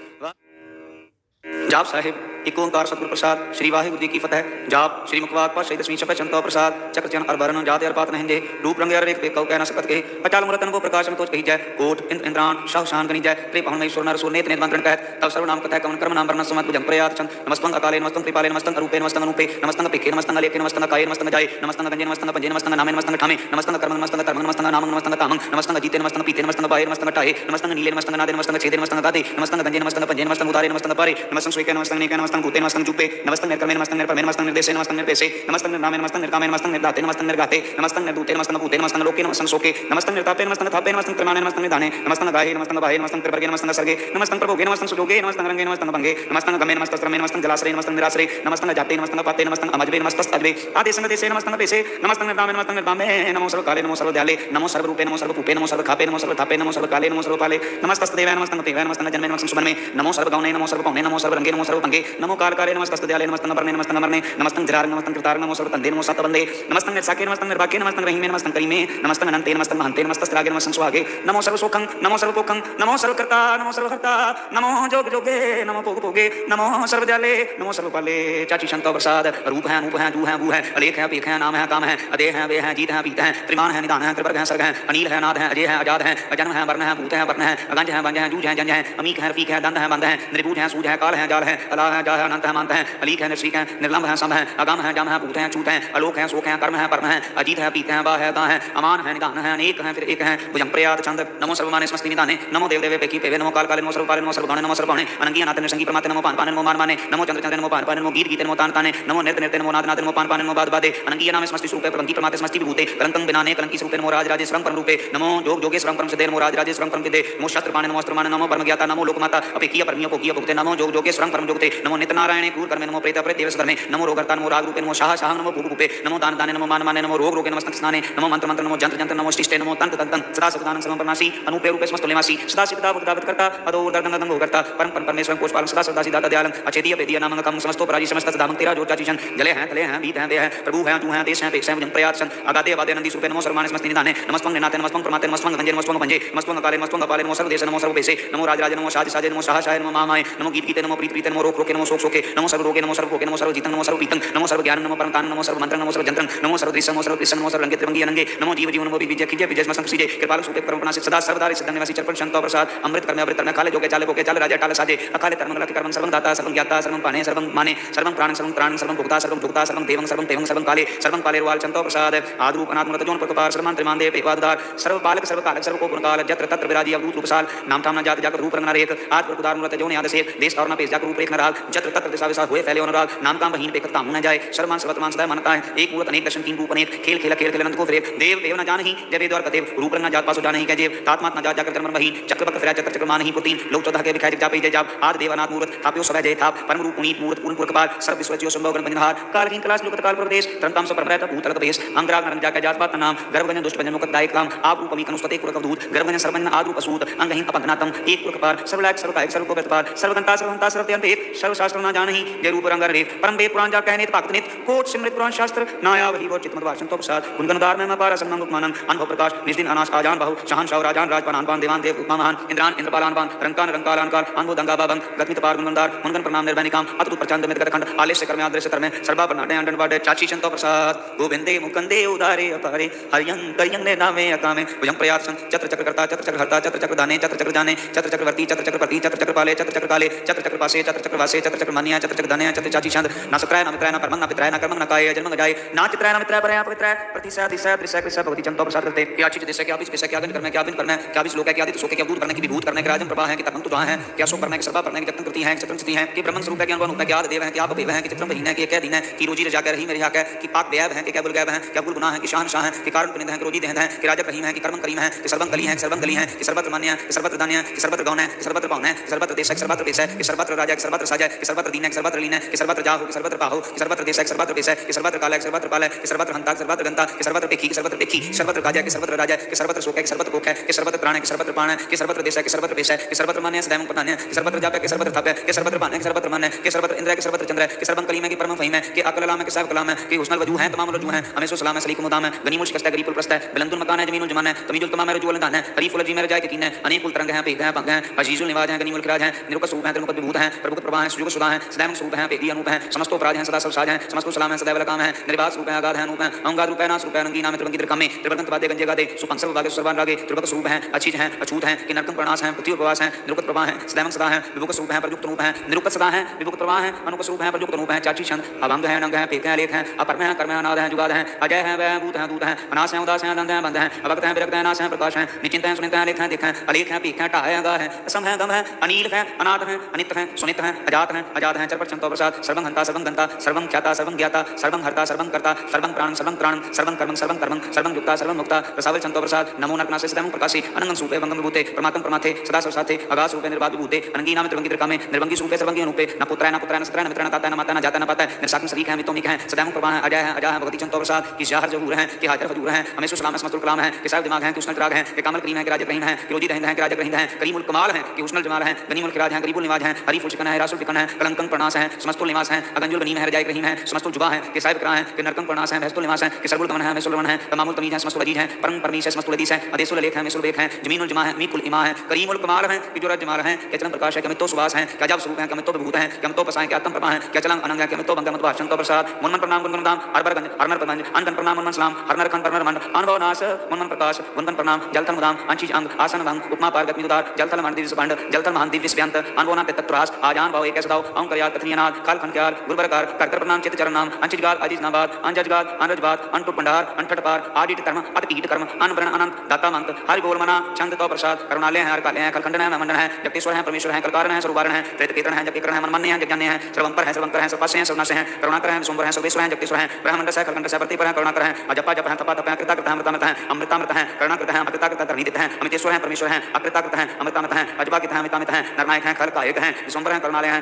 ਜਾਪ ਸਾਹਿਬ। एक ओंकार सतगुर प्रसाद, श्री वाहिगुरु जी की फतह। जाप, श्री मुखवाद पर दशमी शपथ चंता प्रसाद, चक्र चरण अरभरण, जाते अरपात नहेंगे रूप रंग अरेख देखो कह न सकत के अचाल मूर्तन को प्रकाश में तोच कही जाए कोट, इंद्र इंद्रान शाह शान गनी जाए त्रि पवन ईश्वर नर सूर नेत नेत मंत्रण तब सर्व नाम कथा कवन कर्म नाम वर्ण समत भुजं प्रयात चंद नमस्तंग अकाले, नमस्तंग कृपाले नमस्तंग रूपे नमस्तंग रूपे नमस्तंग पिखे नमस्तंग लेखे नमस्तंग काय, नमस्तंग जाय। नमस्तंग गंजे, नमस्तंग पंजे, नमस्तंग नामे, नमस्तंग ठामे। नमस्तंग कर्म नमस्तंग कर्म, नमस्तंग नाम, नमस्तंग कामं नमस्तंग जीते, नमस्तंग पीते, नमस्तंग बाहे नमस्तंग टाहे। नमस्तंग नीले, नमस्तंग नादे, नमस्तंग छेदे, नमस्तंग गादे। नमस्तंग गंजे, नमस्तंग पंजे, नमस्तंग उदारे नमस्तंग पारे। नमस्तंग स्वीके नमस्तंग नेके, नमस्तंग नमस्तंग भूते नमस्तंग चुपे नमस्तंग निर्कमे नमस्तंग निर्पमे नमस्तंग निर्देशे नमस्तंग निर्पेशे नमस्तंग निर्नामे नमस्तंग निर्कामे नमस्तंग निर्दाते नमस्तंग निर्गाते नमस्तंग निर्दूते नमस्तंग भूते नमस्तंग लोके नमस्तंग शोके नमस्तंग निर्तापे नमस्तंग थापे नमस्तंग क्रमाने नमस्तंग निधाने नमस्तंग गाहे नमस्तंग बाहे नमस्तंग त्रिवर्गे नमस्तंग सर्गे नमस्तंग प्रभुगे नमस्तंग सुजोगे नमस्तंग रंगे नमस्तंग भंगे नमस्तंग गमे नमस्तंग श्रमे नमस्तंग जलाश्रय नमस्तंग निराश्रय नमस्तंग जाते नमस्तंग पाते नमस्तंग अमजबे नमस्तंग अजबे आदेश नदेशे नमस्तंग पेशे नमस्तंग निर्दामे नमस्तंग निर्दामे नमो सर्व काले नमो सर्व दयाले नमो सर्व रूपे नमो सर्व पूपे नमो सर्व खापे नमो सर्व थापे नमो सर्व काले नमो सर्व पाले नमस्तस्ते नमस्तंग देवाय नमस्तंग जन्मे नमस्तंग सुमन नमो सर्व गौने नमो सर्व पौने नमो सर्व रंगे नमो सर्व भंगे नमो कालकाले नमस्तस्तुत्याले नमस्तं अपर्णे नमस्तं अमर्णे नमस्तं धिरारे नमस्तं कृतारे नमो सर्वतन्ते नमो सत्तवन्दे नमस्तं निर्साके नमस्तं निर्भाके नमस्तं रहीमे नमस्तं करीमे नमस्तं अनन्ते नमस्तं महन्ते नमस्तस्त्रागे नमस्तं सुहागे नमो सर्वसुखं नमो सर्वपोखं नमो सर्वकर्ता नमो सर्वहर्ता नमो जोग जोगे नमो पोग पोगे नमो सर्वदयाले नमो सर्वपाले चाची शंकर प्रसाद रूप है अनूप है जू है बू है अलेख है अपेख है नाम है काम है अदे है वे है जीत है पीत है त्रिमान है निदान है त्रिवर्ग है सर्ग है अनिल है नाद है अजय है आज़ाद है अजन्म है वर्ण है भूत है वर्ण है अगंज है वंज है जूझ है जंज है अमीक है रफीक है दंद है बंद है निर्भूज है सूझ है काल है जाल है अला है जाल है, अनंत है मंत है, अलीक है, निर्शीक है, निर्लंब है, सम है, अगम है, जम है, भूत है, चूत है, अलोक है, शोक है, कर्म है, परम है, अजीत है, पीत है बा है गा है, अमान है, निदान है, अनेक है, फिर एक है भुजंग प्रयात चंद नमो सर्वमाने समस्ति निदाने, नमो देव देवे पेकी पेवे, नमो काल काले नमो सर्वकाले, नमो सर्व नमो सर्व अनंगी, अनाथ संगी परमात्मा, नमो पान पान नमो मान माने नमो चंद्र चंद्र नमो पान पान नमो गीत गीत, नमो तान ताने, नमो नृत्य नृत्य नमो नाद नाद नमो पान पान नमो बाद बादे अनंगी नाम समस्ति स्वरूपे, प्रबंधी परमात्मा समस्ति विभूते, कलंकं बिनाने, कलंकी स्वरूपे, नमो राज राजे स्वरं परम रूपे, नमो जोग जोगे स्वरं परम सिद्धे, नमो राज राजे स्वरं परम सिद्धे नमो शस्त्र पाणे नमो अस्त्र माने नमो परम ज्ञाता नमो लोकमाता अपेकिया परमियो कोकिया भुक्ते, नमो जोग जोगे स्वरं परम जोगते, नमो नित्य नारायणे क्रूर कर्मे नमो प्रेत प्रेत देवस नमो रोगर्ता नमो राग रूपे नमो शाह शाह, नमो भूप नमो दान दाने नमो मान माने नमो रोग रोगे नमस्तक स्नाने, नमो मंत्र मंत्र नमो जंत्र जंत्र नमो शिष्टे, नमो तंत्र तंत्र सदा सदानंद सर्वं परमासी, अनुपे रूपे समस्त लेमासी सदा सिद्धता भुक्ता करता पदो दर्दन दंगो करता परम परम परमेश्वर कोश पालन सदा सदा सिद्धार्थ दयालन अचेतीय वेदिया नामं कम समस्तो पराजी समस्त सदा तेरा जो चाची जले हैं, तले हैं, बीत हैं वे हैं, प्रभु हैं, तू हैं, देश हैं पेश हैं, भुजं प्रयात शन आगाते वादे नंदी सुपे नमो सर्वमाने समस्ति, निदाने नमस्तं निनाते नमस्तं प्रमाते नमस्तं गंजे नमस्तं भंजे नमस्तं काले नमस्तं कपाले नमो सर्वदेश, नमो सर्वपेशे, नमो राज राज नमो साज साजे नमो नमो मामाय नमो गीत गीते, नमो प्रीत प्रीते नमो रोक रोके, नमो शोक शोके नमो सर्व रोगे नमो सर्व भोगे नमो सर्व जीतं नमो सर्व पीतं नमो सर्व ज्ञानं नमो परम तानं नमो सर्व मंत्रं नमो सर्व जंत्रं नमो सर्व दृश्यं नमो सर्व दृश्यं नमो सर्व रंगे त्रिभंगी अनंगे नमो जीव जीवन नमो विजय खिजय विजय स्मसं सीजे कृपाल सुते परम से सदा सर्वदा सिद्धं निवासी चरपण शंतो प्रसाद अमृत कर्मे अमृत कर्मे काले जोगे चाले भोगे चाले राजा टाले साजे अकाले कर्म लति कर्मं सर्वं दाता सर्वं ज्ञाता सर्वं पाने सर्वं माने सर्वं प्राणं सर्वं प्राणं सर्वं भुक्ता सर्वं भुक्ता सर्वं देवं सर्वं देवं सर्वं काले सर्वं काले रुवाल चंतो प्रसाद आद्रूप अनात्मत जोन प्रकपार सर्वं त्रिमान देव पेवादार सर्व पालक सर्व कालक सर्व को काल जत्र तत्र विराजी अवधूत रूपसाल नाम थाम न जात जाकर रूप रंगना रेख आज प्रकुदार मूरत जोन याद से देश और न पेश जाकर रूप रेख न राग जत्र तत्र दिशा विशा हुए, फैले अनुराग। नाम काम बहीन पेखत काम न जाए। सर्वमान सर्वतमान, सदा मनता है। एक मूरत, अनेक दर्शन तीन रूप, अनेक। खेल, खेला, खेल खेल को फिरे। देव देव न जान ही। जब द्वार कदेव रूप रंग जात पासो जान ही कह तात्मात न जात, जाकर कर्म बहीन। चक्र बक फिरा, चक्र चक्र मान ही पुतीन लोक चौदह के विखाय जाप जय जाप। आद देवनाथ मूरत, थाप्यो सवै जय थाप। परम रूप पुनीत, मूरत पूर्ण पुरकपाल सर्व विश्व ज्यो संभव गण बंधनहार काल कीन कलाश लोकत काल प्रदेश तरंताम सब परमरत भूतलत बेस अंगराग नरन जाकर जात पात नाम। गर्भगंजन दुष्ट भंजन मुकत दायक काम। आप रूप अमीकन उस्तते कुरक दूत गर्भगंजन सर्वजन आद रूप असूत। अंगहीन अपंगनातम। एक पुरकपार सर्वलायक, सर्वकायक सर्व को व्यतपार सर्वगंता सर्वहंता सर्वत्यंतेत सर्व शास्त्र न जानहि जय रूप रंग रेत परम वेद पुराण जा कहनेत भक्त नेत, कोट सिमृत पुराण शास्त्र, नाया वही वो चित्त मदवाचन तो प्रसाद। गुणगणदार में पारा संगम उपमानम अनुभव प्रकाश निस्दिन अनाश, आजान बाहु, शहन शाह, राजान राजपान पान, देवान, देव, उपमा महान, इंद्रान इंद्रपालान पान, रंकान रंकालान काल अनुभव दंगा बाबंग गतमित पार गुणगणदार मुनगन प्रणाम, निर्भय काम अतुत प्रचंड, मित खंड आलेश कर्म आदर्श कर्म, सर्वा प्रणाडे अंडन बाडे चाची चंतो प्रसाद। गोविंदे, मुकंदे, उदारे, अपारे, हरियं करियं ने नामे, अकामे। भुजं प्रयासं चत्र चक्र कर्ता चत्र चक्र हर्ता चत्र चक्र दाने चत्र चक्र जाने चत्र चक्रवर्ती चत्र चक्रवर्ती चत्र चक्र पाले चत्र चक्र काले चत्र चक्र पासे चत्र चक्र वासे चत्र चक्र मान्या चत्र चक्र दाने चत्र चाची छंद न सुक्राय न मित्राय न परमं न पित्राय न कर्मं न काय जन्म जाय न चित्राय न मित्राय परया पवित्राय प्रतिशय दिशय त्रिशय कृशय भगवती चंतो प्रसाद करते क्या चीज़ दिशय क्या विषय क्या गण करना क्या बिन करना क्या लोक है क्या सोके क्या भूत करने की विभूत करने के राजन प्रभा है कि तपन तुझा है क्या सो करने की सर्वा करने की जतन कृति है चतन स्थिति है कि ब्रह्मन स्वरूप है कि अनुभव है क्या देव है कि आप देव है कि चित्रम बहीन है कि क्या दिन है कि रोजी रजा कर रही मेरी हक है कि पाक बेअब है कि क्या बुल है क्या बुल है कि शाहन शाह है कि कारण पुनित है कि रोजी देहद है कि राजा करीम है कि कर्म करीम है कि सर्वं कली है कि सर्वं है कि सर्वत्र मान्य है कि सर्वत्र दान्य है कि सर्वत्र गौन है कि सर्वत्र पावन है कि सर्वत्र देश है कि सर्वत्र पेश है कि सर्वत्र राजा है कि सर्वत्र साजा है सर्वत्र दीन है सर्वत्र लीन है कि सर्वत्र जाहो कि सर्वत्र पाहो कि सर्वत्र देश है सर्वत्र पेश है कि सर्वत्र काल है सर्वत्र पाल है कि सर्वत्र हंता सर्वत्र गंता कि सर्वत्र पेखी सर्वत्र पेखी सर्वत्र गाजा कि सर्वत्र राजा कि सर्वत्र शोक है कि सर्वत्र भोग है कि सर्वत्र प्राण है कि सर्वत्र प्राण है कि सर्वत्र देश है कि सर्वत्र पेश है कि सर्वत्र मान्य सदैव प्रधान है कि सर्वत्र जाप है कि सर्वत्र थप है कि सर्वत्र पान है कि सर्वत्र मन है कि सर्वत्र इंद्र है कि सर्वत्र चंद्र है कि सर्वं कलीम है कि परम फहीम है कि अकल कलाम है कि सब कलाम है कि हुस्नल वज़ू है तमाम रजू है हमें सलाम है सलीकुम मुदाम है गनी मुश्क है गरीबुल प्रस्त है बिलंदुल मकान है जमीनुल जमान है तमीजुल तमाम है रजूल दान है हरीफुल जी मेरे जाय के कीन है अनेक कुल तरंग है पेग है पंग है अजीजुल निवाज है गनीमुल किराज है निरुक सूप है त्रिमुख विभूत है प्रभु प्रभा है सुजुग सुधा है सदैव स्वरूप है पेदी अनूप है, समस्तो अपराध है, सदा सब साज है, समस्तो सलाम है, सदैव लकाम है निर्वास रूप है आगाध है, अनूप है अंगाद रूप है, नाश रूप है रंगी नाम त्रिभंगी त्रिकम में वादे गंजे गादे सुपंग सर्व भागे सर्वान रागे त्रिभक स्वरूप है अचीज है, अछूत है, कि नरकम प्रणाश है, पृथ्वी उपवास है, निरुक्त प्रभा है, सदैव सदा है विभुक स्वरूप है, प्रयुक्त रूप है, निरुक्त सदा है विभुक प्रभा है अनुक स्वरूप है, प्रयुक्त रूप है, चाची छंद, अभंग है नंग है पेक है लेख है, अपरम है, कर्म है, अनाद है, जुगाद है, अजय है वह भूत है, दूत है अनाश है, उदास है दंद है बंद है, अभक्त है, विरक्त है, नाश है, प्रकाश है, निचिंत है, सुनित है लेख है, देख है अलेख है, पीख है टा है अगा है, असम है गम है, अनील है, अनाथ है अनित है सुनित है, अजात है अजात है चरपट संतो प्रसाद, सर्वं हंता, सर्वं गंता, सर्वं ख्याता, सर्वं ज्ञाता, सर्वं हर्ता, सर्वं कर्ता, सर्वं प्राणं सर्वं प्राणं सर्वं कर्मं सर्वं कर्मं, सर्वं युक्ता, सर्वं मुक्ता रसावल संतो प्रसाद, नमो नरकनासे सदैव प्रकाशे अनंगं सूपे वंगं विभूते, परमात्म परमाथे, सदा सब साथे अगास रूपे निर्वाद विभूते, अनंगी नाम त्रिभंगी त्रिकामे निर्भंगी सूपे, सर्वंगी अनुपे, न पुत्राय न पुत्राय, न सत्राय, न मित्राय न ताताय, न माताय, न जाताय, न पाताय निर्साकं सरीख है मितोमिक है सदैव प्रभा है अजय है अजा है, भगवती चंतो प्रसाद, कि जहर जहूर है, कि हाजर हजूर है, हमें सुसलाम है समस्तुल कलाम है, कि साहिब दिमाग है, कि उष्णल चिराग है, कि कामल करीम है, कि राजक रहीम है, कि रोजी रहिंद है, कि राजक रहींद है, करीमुल कमाल है, कि उष्णल जमाल है, गनीमुल किराज है, गरीबुल निवाज है हरी फुल चिकन है, रासुल फिकन है कलंकन प्रणास है, समस्तुल निवास है अगंजुल गनीम है रजायक रहीम है, समस्तुल जुबा है, कि साहिब करा है, कि नरकम प्रणास है भैस्तुल निवास है, कि सरबुल कमन है मैसुल है, तमामुल तमीज है, समस्तुल अज़ीज़ है, परम परमीश है, समस्तुल अदीस है, अदेसुल लेख है, मैसुल बेख है, जमीनुल जमा है मीकुल इमा है, करीमुल कमाल है कि जो रज जमाल है कि चलन प्रकाश है कि अमितो सुवास है कि अजब स्वरूप है कि अमितो विभूत है कि अमितो पसाय कि आत्म प्रभा है कि चलन अनंग है कि अमितो बंग मत भाषण तो प्रसाद, मुनमन प्रणाम गुणगुण दाम अरबर गंज अरनर प्रगंज अनगन प्रणाम, मुनमन सलाम हरनर खन परनर मंड अनुभव नाश, मुनमन प्रकाश गुणगन प्रणाम जलथल मुदाम अंचिज अंग, आसन भंग उपमा पार गति उदार जलथल मान दिव्य पंड जलथल महान दिव्य स्व्यंत अनुभवना पे तत्त्रास आजान भाव एक सदाव ओम करयाल कथनीनाथ काल खनक्याल गुरुबरकार करकर प्रणाम चित चरण नाम अंचिज गाल अज़ीज़ नाबाद, अंजज गाल, अनरज बात, अंटु पंडार, अंठट पार आदिट कर्म, अतपीठ कर्म अनवरण अनंत, दाता मंत, हरि बोल मना, छंद तो प्रसाद, करुणालय है हर काले हैं कलखंडन है, मंडन है, जगदीश्वर है, परमेश्वर है कलकारण है स्वरूपारण है प्रेत कीर्तन है जगकीकरण है, मनमन्य है जगन्य है, सर्वंपर है, सर्वंकर है सर्वस्य है, सर्वनाश है, करुणाकर है विश्वंबर है, सर्वेश्वर है, जगदीश्वर है ब्रह्मंड है कलकंड है, प्रतिपर है, करुणाकर है अजपा जप है तपा तप है कृता कृत है, अमृतामृत है अमृतामृत है, करुणाकृत है अमृता कृत धर्मीदित है, अमितेश्वर है, परमेश्वर है अकृता कृत है, अमृतामृत है अजपा कृत है, अमितामित है, नरनायक है खल कायक है विश्वंबर है, करुणालय है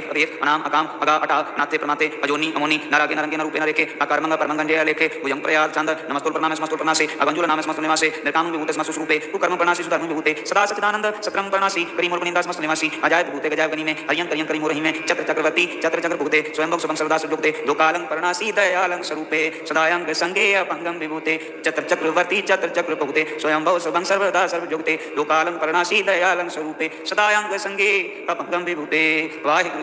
अलेख अलेख अनाम, अकाम, अगा, अटा नाते प्रमाते अजोनी, अमोनी, नारागे, नरंगे, नरूपे नरेखे अकर्मंग, परमंगंजे, अलेखे भुजंग प्रयात चंद, नमस्तुल, प्रणाम नमस्तुल प्रणासे, अगंजुल नाम समस्तु निवासे, निर्काम, विभूते, समस्तु रूपे कुकर्म प्रणासी, सुधर्म, विभूते, सदा सचिदानंद सक्रम, प्रणासी, करीम और निंदा, समस्त, निवासी अजाय भूते गजाय गनी में हरियं करियं, करीम रही में चक्र, चक्रवर्ती, चक्र चक्र भूते स्वयं भोग शुभम सर्वदा सुजुक्ते लोकालं, प्रणासी, दयालं, स्वरूपे, सदायं संगे अपंगम विभूते, चक्र, चक्रवर्ती, चक्र चक्र भूते स्वयं भव शुभम सर्वदा सर्वजुक्ते लोकालं, प्रणासी, दयालं, स्वरूपे, सदायं संगे अपंगम विभूते वाहिगुरु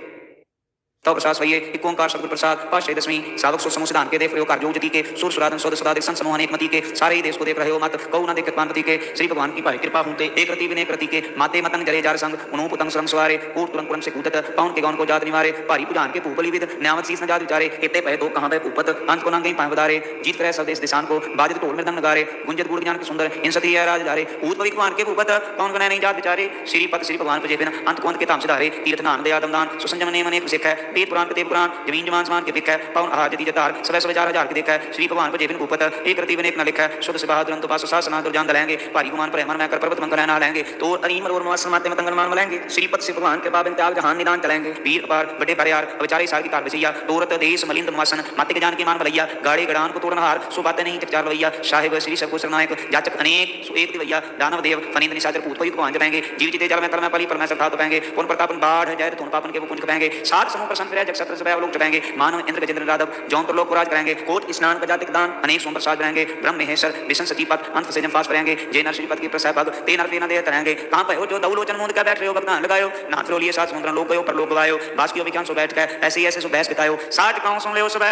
ਤਉ ਪ੍ਰਸਾਦ ਸਈਏ ਇੱਕ ਓੰਕਾਰ ਸਤਿਗੁਰ ਪ੍ਰਸਾਦ ਪਾਸ਼ੇ ਦਸਵੀਂ। ਸਾਧਕ ਸੋ ਸਮੂਹ ਸਿਧਾਂਤ ਕੇ ਦੇ ਪ੍ਰਯੋਗ ਕਾਰਜੋਂ ਜਤੀ ਕੇ ਸੁਰ ਸੁਰਾਦਨ ਸੋਦ ਸਦਾ ਦੇ ਸੰਤ ਸਮੂਹਾਂ ਨੇ ਮਤੀ ਕੇ ਸਾਰੇ ਹੀ ਦੇਸ਼ ਕੋ ਦੇਖ ਰਹੇ ਹੋ ਮਤ ਕਉ ਨਾ ਦੇ ਕਿਰਪਾਨ ਪਤੀ ਕੇ ਸ੍ਰੀ ਭਗਵਾਨ ਕੀ ਭਾਈ ਕਿਰਪਾ ਹੁੰਤੇ ਏਕ ਰਤੀ ਬਿਨੇ ਪ੍ਰਤੀ ਕੇ, ਮਾਤੇ ਮਤੰਗ ਜਰੇ ਜਾਰ ਸੰਗ ਉਨੋਂ ਪੁਤੰਗ ਸੰਗ ਸਵਾਰੇ, ਕੂਟ ਤੁਰੰਗ ਪੁਰੰਗ ਸੇ ਕੂਟਤ ਪੌਣ ਕੇ ਗੌਣ ਕੋ ਜਾਤ ਨਿਵਾਰੇ, ਭਾਰੀ ਭੁਜਾਨ ਕੇ ਭੂਪਲੀ ਵਿਦ ਨਿਆਮਤ ਸੀਸ ਨਜਾਤ ਵਿਚਾਰੇ ਕਿਤੇ ਪਏ ਤੋ ਕਹਾਂ ਬੈ ਭੂਪਤ, ਅੰਤ ਕੋ ਨਾ ਗਈ ਪਾਂ ਬਦਾਰੇ ਜੀਤ ਕਰੇ ਸਭ ਦੇਸ਼ ਦਿਸਾਨ ਕੋ, ਬਾਜਿਤ ਢੋਲ ਮਿਰਦੰਗ ਨਗਾਰੇ, ਗੁੰਜਤ ਗੁੜ ਗਿਆਨ ਕੇ ਸੁੰਦਰ, ਇਨ ਸਤੀ ਹੈ ਰਾਜ ਜਾਰੇ ਊਤ ਭਵਿਕ ਮਾਨ ਕੇ ਭੂਪਤ, ਕੌਣ ਗਣੈ ਨਹੀਂ ਜਾਤ ਵਿਚਾਰੇ। ਸ੍ਰੀ ਪਤ ਸ੍ਰੀ ਭਗਵਾਨ ਪਜੇ ਬਿਨ, ਅੰਤ ਕੋਨ ਕੇ ਧਾਮ ਸਿਧਾਰੇ, ਤੀਰਥ ਨਾਮ ਦੇ ਆਦਮਦਾਨ ਸੁਸੰਜਮ ਨੇ ਮਨੇ ਸਿੱਖ। ਹੈ ਵੇਦ ਪੁਰਾਣ ਕਤੇ ਪੁਰਾਣ ਜਮੀਨ ਜਮਾਨ ਸਮਾਨ ਕੇ ਦੇਖੈ ਪਉਨ ਆਹਾਰ ਜਤੀ ਜਤਾਰ, ਸਵੈ ਸਵੈ ਚਾਰ ਹਜ਼ਾਰ ਕੇ ਦੇਖੈ, ਸ੍ਰੀ ਭਗਵਾਨ ਭਜੇ ਬਿਨ ਉਪਤ ਇਹ ਕਰਤੀ ਬਿਨ ਇਤਨਾ ਲਿਖੈ, ਸੁਧ ਸਬਾਹ ਦੁਰੰਤ ਪਾਸ ਸਾਸ ਨਾ ਦੁਰ ਜਾਂਦ ਲੈਣਗੇ ਭਾਰੀ ਗੁਮਾਨ ਪ੍ਰੇਮਨ ਮੈਂ ਕਰ ਪਰਬਤ ਮੰਗਲ ਨਾ ਲੈਣਗੇ ਤੋਰ ਅਨੀਮ, ਰੋਰ ਮਵਾਸ, ਸਮਾਤੇ ਮਤੰਗਲ ਮਾਨ ਲੈਣਗੇ ਸ੍ਰੀ ਪਤ ਸੇ ਭਗਵਾਨ ਕੇ ਬਾਬਨ ਤਿਆਗ ਜਹਾਨ ਨਿਦਾਨ ਚਲੈਣਗੇ ਵੀਰ ਅਪਾਰ, ਵੱਡੇ ਬਰਿਆਰ ਵਿਚਾਰੇ ਸਾਰ ਕੀ ਧਰ ਵਸਈਆ ਤੋਰਤ ਦੇਸ ਮਲਿੰਦ ਮਵਾਸਨ ਮਤਿਕ ਜਾਨ ਕੇ ਮਾਨ ਬਲਈਆ ਗਾੜੇ ਗੜਾਨ ਕੋ ਤੋੜਨ ਹਾਰ, ਸੋ ਬਾਤੇ ਨਹੀਂ ਚਕਚਾਰ ਲਈਆ ਸਾਹਿਬ ਸ੍ਰੀ ਸਭ ਕੋ ਸਰਨਾਇਕ ਜਾਚਕ ਅਨੇਕ, ਸੋ ਏਕ ਦਿਵਈਆ ਦਾਨਵ ਦੇਵ, ਫਨੀਂਦ ਨਿਸ਼ਾਚਰ ਭੂਤ ਕੋਈ ਕੋ ਅੰਜ ਪੈਣਗੇ ਜੀਵ ਜਿਤੇ ਜਲ ਮੈਂ ਤਲ ਮੈਂ ਪਲੀ ਪਰਮੇਸ਼ਰ ਧਾਤ ਪੈਣਗੇ ਪੁਨ ਪ੍ਰਤਾਪਨ ਬਾੜ, ਜੈ ਤੁਨ ਪਾਪਨ ਕੇ ਪੁੰਜ ਪੈਣਗੇ ਸਾਧ ਸਮੂਹ सात फिर जग सत्र सब लोग जपेंगे मानव इंद्र गजेंद्र राधव जौनपुर लोक राज करेंगे। कोट, स्नान, प्रजातिक दान, अनेक सोम प्रसाद करेंगे। ब्रह्म महेश्वर, विष्णु सतीपत अंत से फास करेंगे। जय नर श्रीपद की प्रसाद भग ते नर तेना दे तरेंगे कहाँ पे हो? जो दौलोचन मुंद का बैठ रहे हो, भगवान लगायो। नाथ रो लिए सात समुद्र, लोक गयो, पर लोक गवायो। बास की विज्ञान सो बैठ कर ऐसे ऐसे सो बहस बितायो। साच कहूँ सुन ले सब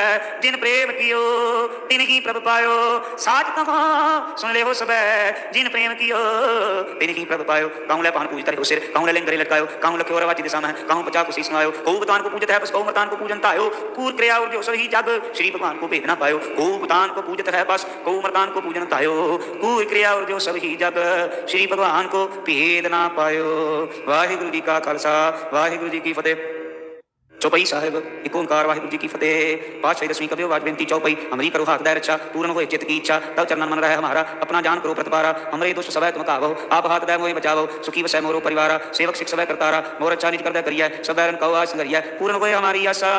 जिन प्रेम कियो तिन ही प्रभ पायो। साच कहूँ सुन ले सब जिन प्रेम कियो तिन ही प्रभ पायो। कहूँ ले पान पूजता रहो सिर कहूँ ले लिंगरे लटकायो। कहूँ लखे और वाची दिशा में कहूँ पचा को शीस नवायो। कहूँ बतान को पूजत है ਹੈ ਬਸ ਕੋ ਮਰਤਾਨ ਕੋ ਪੂਜਨ ਧਾਇਓ, ਕੂਰ ਕਰਿਆ ਉਰ ਜੋ ਸਹੀ ਜਗ। ਸ਼੍ਰੀ ਭਗਵਾਨ ਕੋ ਭੇਦ ਨਾ ਪਾਇਓ, ਕੋ ਮਰਤਾਨ ਕੋ ਪੂਜਤ ਹੈ ਬਸ, ਕੋ ਮਰਤਾਨ ਕੋ ਪੂਜਨ ਧਾਇਓ, ਕੂਰ ਕਰਿਆ ਉਰ ਜੋ ਸਹੀ ਜਗ। ਸ਼੍ਰੀ ਭਗਵਾਨ ਕੋ ਭੇਦ ਨਾ ਪਾਇਓ। ਵਾਹਿਗੁਰੂ ਜੀ ਕਾ ਖਾਲਸਾ, ਵਾਹਿਗੁਰੂ ਜੀ ਕੀ ਫਤਿਹ। चौपाई साहब एक ओंकार वाहिगुरु जी की फतेह। पातशाही दसवीं कबियो वाज बेनती चौपाई। हमरी करो हाथ रक्षा पूर्ण हो चित की इच्छा। तब चरणन मन रहे हमारा, अपना जान करो प्रतिपारा। हमरे दोष सवै तुम कावो, आप हाथ दय मोहे बचाओ सुखी वसै मोरो परिवारा, सेवक सिख सवै करतारा। मोर अच्छा निज करदा करिया सदैरन कहो आज संगरिया। पूर्ण होए हमारी आशा,